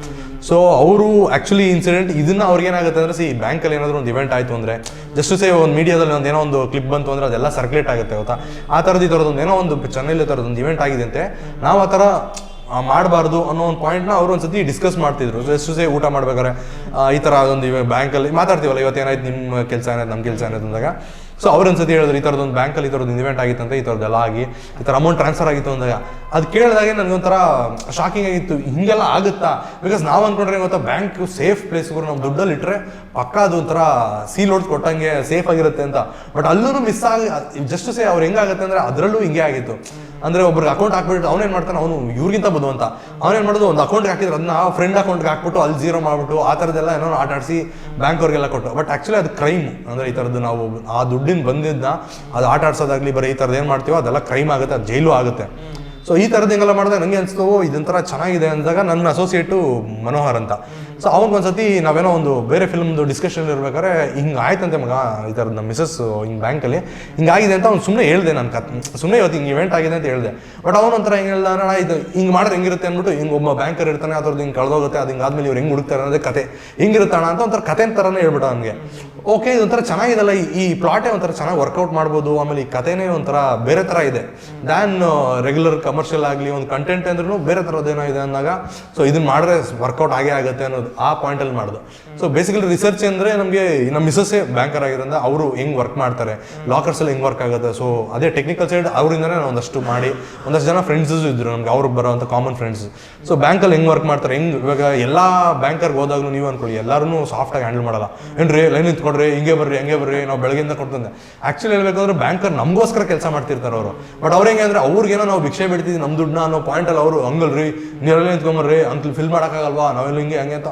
ಸೊ ಅವರು ಆ್ಯಕ್ಚುಲಿ ಇನ್ಸಿಡೆಂಟ್ ಇದನ್ನು ಅವ್ರಿಗೆ ಏನಾಗುತ್ತೆ ಅಂದರೆ ಸಿ ಬ್ಯಾಂಕಲ್ಲಿ ಏನಾದರೂ ಒಂದು ಇವೆಂಟ್ ಆಯಿತು ಅಂದರೆ ಜಸ್ಟ್ ಸೇ ಒಂದು ಮೀಡಿಯಾದಲ್ಲಿ ಒಂದು ಏನೋ ಒಂದು ಕ್ಲಿಪ್ ಬಂತು ಅಂದರೆ ಅದೆಲ್ಲ ಸರ್ಕ್ಯುಲೇಟ್ ಆಗುತ್ತೆ, ಗೊತ್ತಾ? ಆ ಥರದ್ದು ಈ ಥರದೊಂದು ಏನೋ ಒಂದು, ಚೆನ್ನೈಲಿ ಥರದೊಂದು ಇವೆಂಟ್ ಆಗಿದೆ ಅಂತೆ, ನಾವು ಆ ಥರ ಮಾಡಬಾರ್ದು ಅನ್ನೋ ಒಂದು ಪಾಯಿಂಟ್ನ ಅವರು ಒಂದ್ಸತಿ ಡಿಸ್ಕಸ್ ಮಾಡ್ತಿದ್ರು. ಎಷ್ಟು ಸೇ ಊಟ ಮಾಡ್ಬೇಕಾದ್ರೆ ಈ ಥರ ಅದೊಂದು ಇವಾಗ ಬ್ಯಾಂಕಲ್ಲಿ ಮಾತಾಡ್ತೀವಲ್ಲ, ಇವತ್ತು ಏನಾಯ್ತು, ನಿಮ್ಮ ಕೆಲಸ ಏನಾಯ್ತು ನಮ್ಮ ಕೆಲಸ ಏನಾಯ್ತು ಅಂದಾಗ. ಸೊ ಅವ್ರು ಒಂದ್ಸತಿ ಹೇಳಿದ್ರು, ಈ ಥರದೊಂದು ಬ್ಯಾಂಕಲ್ಲಿ ಈ ಥರದ್ದು ಇವೆಂಟ್ ಆಗಿತ್ತಂತೆ, ಈ ಥರದ್ದೆಲ್ಲ ಆಗಿ, ಈ ಥರ ಅಮೌಂಟ್ ಟ್ರಾನ್ಸ್ಫರ್ ಆಗಿತ್ತು ಅಂದಾಗ. ಅದು ಕೇಳಿದಾಗೆ ನನಗೊಂಥರ ಶಾಕಿಂಗ್ ಆಗಿತ್ತು. ಹಿಂಗೆಲ್ಲ ಆಗುತ್ತಾ? ಬಿಕಾಸ್ ನಾವು ಅನ್ಕೊಂಡ್ರೆ ಇವತ್ತು ಬ್ಯಾಂಕ್ ಸೇಫ್ ಪ್ಲೇಸ್ಗಳು ನಮ್ಮ ದುಡ್ಡಲ್ಲಿ ಇಟ್ಟರೆ ಪಕ್ಕ ಅದು ಒಂಥರ ಸೀಲ್ ಹೊಡ್ದು ಕೊಟ್ಟಂಗೆ ಸೇಫ್ ಆಗಿರುತ್ತೆ ಅಂತ. ಬಟ್ ಅಲ್ಲೂ ಮಿಸ್ ಆಗಿ ಜಸ್ಟ್ ಸೇ ಅವ್ರು ಹೆಂಗಾಗುತ್ತೆ ಅಂದರೆ ಅದರಲ್ಲೂ ಹಿಂಗೆ ಆಗಿತ್ತು. ಅಂದ್ರೆ ಒಬ್ರಿಗೆ ಅಕೌಂಟ್ ಹಾಕ್ಬಿಟ್ಟು ಅವನೇನ್ ಮಾಡ್ತಾನೆ? ಅವನು ಇವ್ರಿಗಿಂತ ಬದುವಂತ ಅವನೇನ್ ಮಾಡೋದು? ಒಂದು ಅಕೌಂಟ್ಗೆ ಹಾಕಿದ್ರೆ ಅದನ್ನ ಫ್ರೆಂಡ್ ಅಕೌಂಟ್ಗೆ ಹಾಕ್ಬಿಟ್ಟು ಅಲ್ಲಿ ಜೀರೋ ಮಾಡ್ಬಿಟ್ಟು ಆ ಥರದ್ದೆಲ್ಲ ಏನೋ ಆಟ ಆಡಿಸಿ ಬ್ಯಾಂಕ್ ಅವ್ರಿಗೆಲ್ಲ ಕೊಟ್ಟು. ಬಟ್ ಆಕ್ಚುಲಿ ಅದು ಕ್ರೈಮ್ ಅಂದ್ರೆ ಈ ಥರದ್ದು ನಾವು ಆ ದುಡ್ಡಿನ ಬಂದಿದ್ದ ಅದು ಆಟ ಆಡ್ಸೋದಾಗ್ಲಿ ಬರೀ ಈ ಥರದ್ದು ಏನು ಮಾಡ್ತೀವೋ ಅದೆಲ್ಲ ಕ್ರೈಮ್ ಆಗುತ್ತೆ, ಅದು ಜೈಲು ಆಗುತ್ತೆ. ಸೊ ಈ ಥರದ್ದು ಹಿಂಗೆಲ್ಲ ಮಾಡಿದಾಗ ನನಗೆ ಅನಿಸ್ತು ಇದೊಂಥರ ಚೆನ್ನಾಗಿದೆ ಅಂದಾಗ ನನ್ನ ಅಸೋಸಿಯೇಟು ಮನೋಹರ್ ಅಂತ. ಸೊ ಅವ್ನಿಗೊಂದ್ಸತಿ ನಾವೇನೋ ಒಂದು ಬೇರೆ ಫಿಲ್ಮ್ದು ಡಿಸ್ಕಷನ್ ಇರ್ಬೇಕಾದ್ರೆ ಹಿಂಗೆ ಆಯ್ತಂತೆ ಮಗ ಈ ಥರದ್ದು ನಮ್ಮ ಮಿಸಸ್ ಹಿಂಗೆ ಬ್ಯಾಂಕಲ್ಲಿ ಹಿಂಗಾಗಿದೆ ಅಂತ ಅವ್ನು ಸುಮ್ಮನೆ ಹೇಳ್ದೆ ನಾನು ಕತ್ ಸುಮ್ಮನೆ ಇವತ್ತು ಹಿಂಗೆ ಇವೆಂಟ್ ಆಗಿದೆ ಅಂತ ಹೇಳಿದೆ. ಬಟ್ ಅವನ ಒಂಥರ ಹಿಂಗೆ ಹೇಳ್ದ, ಅಣ್ಣ, ಇದು ಹಿಂಗೆ ಮಾಡಿದ್ರೆ ಹೆಂಗಿರುತ್ತೆ? ಅಂದ್ಬಿಟ್ಟು, ಹಿಂಗೆ ಒಬ್ಬ ಬ್ಯಾಂಕರ್ ಇರ್ತಾನೆ, ಅದ್ರದ್ದು ಹಿಂಗೆ ಕಳ್ದೋಗುತ್ತೆ, ಅದು ಹಿಂಗಾದ್ಮೇಲೆ ಇವ್ರು ಹೆಂಗೆ ಹುಡುಕ್ತಾರೆ ಅನ್ನೋದೇ ಕತೆ. ಹಿಂಗಿರುತ್ತೆ ಅಣ್ಣ? ಅಂತ ಒಂಥರ ಕತೆ ಥರನೇ ಹೇಳ್ಬಿಟ್ಟು ಅವನಿಗೆ. ಓಕೆ ಇದೊಂಥರ ಚೆನ್ನಾಗಿದಲ್ಲ, ಈ- ಈ ಪ್ಲಾಟೇ ಒಂಥರ ಚೆನ್ನಾಗಿ ವರ್ಕೌಟ್ ಮಾಡ್ಬೋದು, ಆಮೇಲೆ ಈ ಕಥೆನೇ ಒಂಥರ ಬೇರೆ ಥರ ಇದೆ. ದ್ಯಾನ್ ರೆಗ್ಯುಲರ್ ಕಮರ್ಷಿಯಲ್ ಆಗಲಿ, ಒಂದು ಕಂಟೆಂಟ್ ಅಂದ್ರೂ ಬೇರೆ ಥರದ್ದೇನೋ ಇದೆ ಅಂದಾಗ ಸೊ ಇದನ್ನ ಮಾಡಿದ್ರೆ ವರ್ಕೌಟ್ ಆಗೇ ಆಗುತ್ತೆ ಅನ್ನೋದು ಆ ಪಾಯಿಂಟಲ್ಲಿ ಮಾಡೋದು. ಸೊ ಬೇಸಿಕಲಿ ರಿಸರ್ಚ್ ಅಂದರೆ ನಮಗೆ ನಮ್ಮ ಮಿಸಸ್ಸೇ ಬ್ಯಾಂಕರ್ ಆಗಿರೋದ್ರಿಂದ ಅವರು ಹೆಂಗೆ ವರ್ಕ್ ಮಾಡ್ತಾರೆ ಲಾಕರ್ಸಲ್ಲಿ ಹೆಂಗೆ ವರ್ಕ್ ಆಗುತ್ತೆ. ಸೊ ಅದೇ ಟೆಕ್ನಿಕಲ್ ಸೈಡ್ ಅವರಿಂದನೇ ನಾವು ಒಂದಷ್ಟು ಮಾಡಿ, ಒಂದಷ್ಟು ಜನ ಫ್ರೆಂಡ್ಸ್ ಇದ್ರು ನಮ್ಗೆ ಅವ್ರು ಬರೋವಂಥ ಕಾಮನ್ ಫ್ರೆಂಡ್ಸ್ ಸೊ ಬ್ಯಾಂಕಲ್ಲಿ ಹೆಂಗೆ ವರ್ಕ್ ಮಾಡ್ತಾರೆ, ಹೆಂಗೆ ಇವಾಗ ಎಲ್ಲ ಬ್ಯಾಂಕರ್ಗೆ ಹೋದಾಗಲೂ ನೀವು ಅನ್ಕೊಳ್ಳಿ ಎಲ್ಲರೂ ಸಾಫ್ಟಾಗಿ ಹ್ಯಾಂಡಲ್ ಮಾಡಲ್ಲ. ಏನ್ರಿ ಲೈನ್ ನಿಂತ್ಕೊಡ್ರಿ, ಹಿಂಗೆ ಬರ್ರಿ, ಹಂಗೆ ಬರ್ರಿ, ನಾವು ಬೆಳಗ್ಗೆಯಿಂದ ಕೊಡ್ತಂದೆ ಆ್ಯಕ್ಚುಲಿ ಹೇಳ್ಬೇಕಂದ್ರೆ ಬ್ಯಾಂಕರ್ ನಮಗೋಸ್ಕರ ಕೆಲಸ ಮಾಡ್ತಿರ್ತಾರೆ ಅವರು. ಬಟ್ ಅವ್ರು ಹೆಂಗೆ ಅಂದ್ರೆ ಅವ್ರಿಗೇನೋ ನಾವು ಭಿಕ್ಷೆ ಬಿಡ್ತಿದ್ವಿ ನಮ್ಮ ದುಡ್ಡನ್ನ ಅನ್ನೋ ಪಾಯಿಂಟಲ್ಲಿ ಅವರು, ಹಂಗಲ್ರಿ ನೀವೆಲ್ಲ ನಿಂತ್ಕೊಂಬರ್ರಿ ಅಂತ ಫಿಲ್ ಮಾಡೋಕ್ಕಾಗಲ್ವಾ, ನಾವೆಲ್ಲ ಹಿಂಗೆ, ಹಂಗೆ ಅಂತ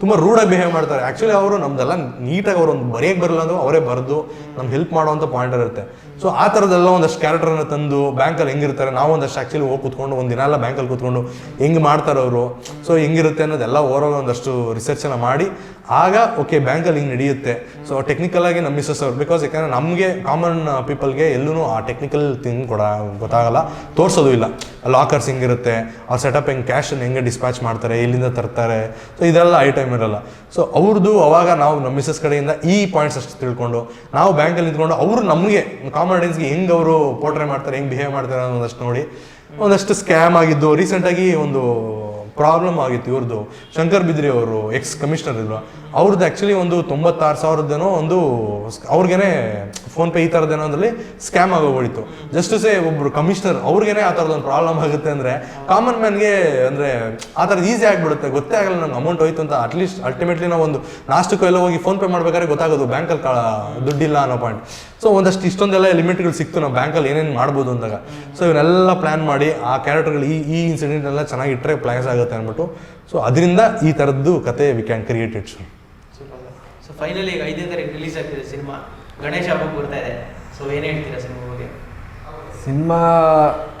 ತುಂಬ ರೂಡಾಗಿ ಬಿಹೇವ್ ಮಾಡ್ತಾರೆ. ಆ್ಯಕ್ಚುಲಿ ಅವರು ನಮ್ದೆಲ್ಲ ನೀಟಾಗಿ ಅವರು ಒಂದು ಬರೆಯಕ್ಕೆ ಬರಲ್ಲ ಅಂದ್ರೆ ಅವರೇ ಬರೆದು ನಮ್ಗೆ ಹೆಲ್ಪ್ ಮಾಡುವಂಥ ಪಾಯಿಂಟ್ ಇರುತ್ತೆ. ಸೊ ಆ ಥರದ್ದೆಲ್ಲ ಒಂದಷ್ಟು ಕ್ಯಾರೆಕ್ಟರ್ನ ತಂದು ಬ್ಯಾಂಕಲ್ಲಿ ಹೆಂಗಿರ್ತಾರೆ, ನಾವು ಒಂದಷ್ಟು ಆ್ಯಕ್ಚುಲಿ ಹೋಗಿ ಕೂತ್ಕೊಂಡು ಒಂದು ದಿನ ಎಲ್ಲ ಬ್ಯಾಂಕಲ್ಲಿ ಕೂತ್ಕೊಂಡು ಹೆಂಗೆ ಮಾಡ್ತಾರೆ ಅವರು? ಸೊ ಹೆಂಗಿರುತ್ತೆ ಅನ್ನೋದೆಲ್ಲ ಓವರಾಲ್ ಒಂದಷ್ಟು ರಿಸರ್ಚನ್ನು ಮಾಡಿ, ಆಗ ಓಕೆ ಬ್ಯಾಂಕಲ್ಲಿ ಹಿಂಗೆ ನಡೆಯುತ್ತೆ. ಸೊ ಟೆಕ್ನಿಕಲಾಗಿ ನಮ್ಮ ಮಿಸ್ಸಸ್ ಅವ್ರು ಬಿಕಾಸ್ ಯಾಕಂದರೆ ನಮಗೆ ಕಾಮನ್ ಪೀಪಲ್ಗೆ ಎಲ್ಲೂ ಆ ಟೆಕ್ನಿಕಲ್ ಥಿಂಗ್ ಕೊಡ ಗೊತ್ತಾಗಲ್ಲ, ತೋರಿಸೋದು ಇಲ್ಲ. ಲಾಕರ್ಸ್ ಹೆಂಗಿರುತ್ತೆ, ಆ ಸೆಟಪ್ ಹೆಂಗೆ ಕ್ಯಾಶನ್ನು ಹೆಂಗೆ ಡಿಸ್ಪ್ಯಾಚ್ ಮಾಡ್ತಾರೆ, ಎಲ್ಲಿಂದ ತರ್ತಾರೆ? ಸೊ ಇದೆಲ್ಲ ಐಟಮ್ ಇರಲ್ಲ. ಸೊ ಅವ್ರದ್ದು ಅವಾಗ ನಾವು ನಮ್ಮ ಮಿಸ್ಸಸ್ ಕಡೆಯಿಂದ ಈ ಪಾಯಿಂಟ್ಸ್ ಅಷ್ಟು ತಿಳ್ಕೊಂಡು, ನಾವು ಬ್ಯಾಂಕಲ್ಲಿ ನಿಂತ್ಕೊಂಡು ಅವರು ನಮಗೆ ಕಾಮನ್ ಆಡಿಯನ್ಸ್ಗೆ ಹೆಂಗೆ ಅವರು ಪೋರ್ಟ್ರೇ ಮಾಡ್ತಾರೆ, ಹೆಂಗೆ ಬಿಹೇವ್ ಮಾಡ್ತಾರೆ ಅನ್ನೋದಷ್ಟು ನೋಡಿ, ಒಂದಷ್ಟು ಸ್ಕ್ಯಾಮ್ ಆಗಿದ್ದು ರೀಸೆಂಟಾಗಿ ಒಂದು ಪ್ರಾಬ್ಲಮ್ ಆಗಿತ್ತು ಇವ್ರದ್ದು ಶಂಕರ್ ಬಿದ್ರಿ ಅವರು ಎಕ್ಸ್ ಕಮಿಷನರ್ ಇಲ್ವಾ ಅವ್ರದ್ದು ಆ್ಯಕ್ಚುಲಿ ಒಂದು ತೊಂಬತ್ತಾರು ಸಾವಿರದ್ದೇನೋ ಒಂದು ಅವ್ರಿಗೇನೆ ಫೋನ್ಪೇ ಈ ಥರದ್ದೇನೋ ಅದರಲ್ಲಿ ಸ್ಕ್ಯಾಮ್ ಆಗೋಗ್ಬಿಡಿತ್ತು ಜಸ್ಟ್ ಸೇ ಒಬ್ಬರು ಕಮಿಷನರ್ ಅವ್ರಿಗೇನೆ ಆ ಥರದ್ದೊಂದು ಪ್ರಾಬ್ಲಮ್ ಆಗುತ್ತೆ ಅಂದರೆ ಕಾಮನ್ ಮ್ಯಾನ್ಗೆ ಅಂದರೆ ಆ ಥರದ್ದು ಈಸಿ ಆಗಿಬಿಡುತ್ತೆ. ಗೊತ್ತೇ ಆಗಲ್ಲ ನಂಗೆ ಅಮೌಂಟ್ ಹೋಯ್ತು ಅಂತ ಅಟ್ಲೀಸ್ಟ್ ಅಲ್ಟಿಮೇಟ್ಲಿ ನಾವು ಒಂದು ನಾಷ್ಟಕ್ಕೂ ಎಲ್ಲ ಹೋಗಿ ಫೋನ್ಪೇ ಮಾಡ್ಬೇಕಾದ್ರೆ ಗೊತ್ತಾಗೋದು ಬ್ಯಾಂಕಲ್ಲಿ ಕಾ, ದುಡ್ಡಿಲ್ಲ ಅನ್ನೋ ಪಾಯಿಂಟ್ ಸೊ ಒಂದಷ್ಟು ಇಷ್ಟೊಂದೆಲ್ಲ ಲಿಮಿಟ್ಗಳು ಸಿಕ್ತು ನಾವು ಬ್ಯಾಂಕಲ್ಲಿ ಏನೇನು ಮಾಡ್ಬೋದು ಅಂದಾಗ. ಸೊ ಇವನ್ನೆಲ್ಲ ಪ್ಲ್ಯಾನ್ ಮಾಡಿ ಆ ಕ್ಯಾರೆಕ್ಟರ್ಗಳು ಈ ಈ ಇನ್ಸಿಡೆಂಟ್ ಎಲ್ಲ ಚೆನ್ನಾಗಿಟ್ಟರೆ ಪ್ಲ್ಯಾನ್ಸ್ ಆಗುತ್ತೆ ಅಂದ್ಬಿಟ್ಟು ಸೊ ಅದರಿಂದ ಈ ಥರದ್ದು ಕತೆ we can create it so finally ಈಗ ಐದನೇ ತಾರೀಕು ರಿಲೀಸ್ ಆಗ್ತಿದೆ ಸಿನಿಮಾ. ಗಣೇಶ ಹಬ್ಬಕ್ಕೆ ಬರ್ತಾ ಇದೆ. ಸೊ ಏನು ಹೇಳ್ತೀರಾ ಸಿನಿಮಾ ಬಗ್ಗೆ? ಸಿನಿಮಾ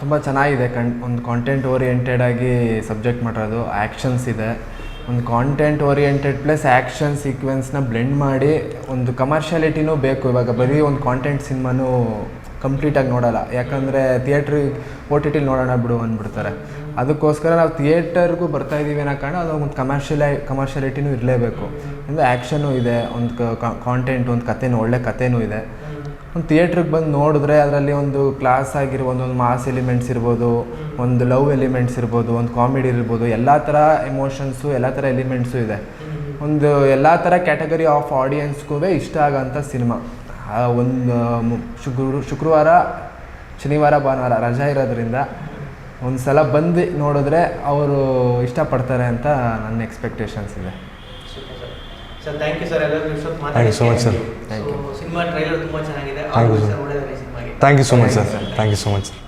ತುಂಬ ಚೆನ್ನಾಗಿದೆ. ಕಣ್, ಒಂದು ಕಾಂಟೆಂಟ್ ಓರಿಯೆಂಟೆಡ್ ಆಗಿ ಸಬ್ಜೆಕ್ಟ್ ಮಾಡಿರೋದು. ಆ್ಯಕ್ಷನ್ಸ್ ಇದೆ. ಒಂದು ಕಾಂಟೆಂಟ್ ಓರಿಯೆಂಟೆಡ್ ಪ್ಲಸ್ ಆ್ಯಕ್ಷನ್ ಸೀಕ್ವೆನ್ಸ್ನ ಬ್ಲೆಂಡ್ ಮಾಡಿ ಒಂದು ಕಮರ್ಷಿಯಾಲಿಟಿನೂ ಬೇಕು. ಇವಾಗ ಬರೀ ಒಂದು ಕಾಂಟೆಂಟ್ ಸಿನಿಮಾನೂ ಕಂಪ್ಲೀಟಾಗಿ ನೋಡೋಲ್ಲ. ಯಾಕಂದರೆ ಥಿಯೇಟ್ರಿಗೆ ಓ ಟಿ ಟಿಲಿ ನೋಡೋಣ ಬಿಡು ಅಂದ್ಬಿಡ್ತಾರೆ. ಅದಕ್ಕೋಸ್ಕರ ನಾವು ಥಿಯೇಟರ್ಗೂ ಬರ್ತಾ ಇದ್ದೀವಿ ಅನ್ನೋ ಕಾರಣ ಅದು ಒಂದು ಕಮರ್ಷಿಯಲ್ ಕಮರ್ಷಿಯಾಲಿಟಿನೂ ಇರಲೇಬೇಕು. ಅಂದರೆ ಆ್ಯಕ್ಷನು ಇದೆ, ಒಂದು ಕಾಂಟೆಂಟ್ ಒಂದು ಕಥೆನೂ, ಒಳ್ಳೆ ಕಥೆನೂ ಇದೆ. ಒಂದು ಥಿಯೇಟ್ರಿಗೆ ಬಂದು ನೋಡಿದ್ರೆ ಅದರಲ್ಲಿ ಒಂದು ಕ್ಲಾಸ್ ಆಗಿರ್ಬೋದು, ಒಂದು ಮಾಸ್ ಎಲಿಮೆಂಟ್ಸ್ ಇರ್ಬೋದು, ಒಂದು ಲವ್ ಎಲಿಮೆಂಟ್ಸ್ ಇರ್ಬೋದು, ಒಂದು ಕಾಮಿಡಿ ಇರ್ಬೋದು, ಎಲ್ಲ ಥರ ಎಮೋಷನ್ಸು ಎಲ್ಲ ಥರ ಎಲಿಮೆಂಟ್ಸು ಇದೆ. ಒಂದು ಎಲ್ಲ ಥರ ಕ್ಯಾಟಗರಿ ಆಫ್ ಆಡಿಯನ್ಸ್ಗೂ ಇಷ್ಟ ಆಗೋಂಥ ಸಿನಿಮಾ. ಒಂದು ಶುಕ್ರ ಶುಕ್ರವಾರ, ಶನಿವಾರ, ಭಾನುವಾರ ರಜಾ ಇರೋದ್ರಿಂದ ಒಂದು ಸಲ ಬಂದು ನೋಡಿದ್ರೆ ಅವರು ಇಷ್ಟಪಡ್ತಾರೆ ಅಂತ ನನ್ನ ಎಕ್ಸ್ಪೆಕ್ಟೇಷನ್ಸ್ ಇದೆ. Sir. Sir thank you sir. ಎಲ್ಲರಿಗೂ so much sir thank you cinema trailer ತುಂಬ ಚೆನ್ನಾಗಿದೆ. Thank you so much sir thank you so much sir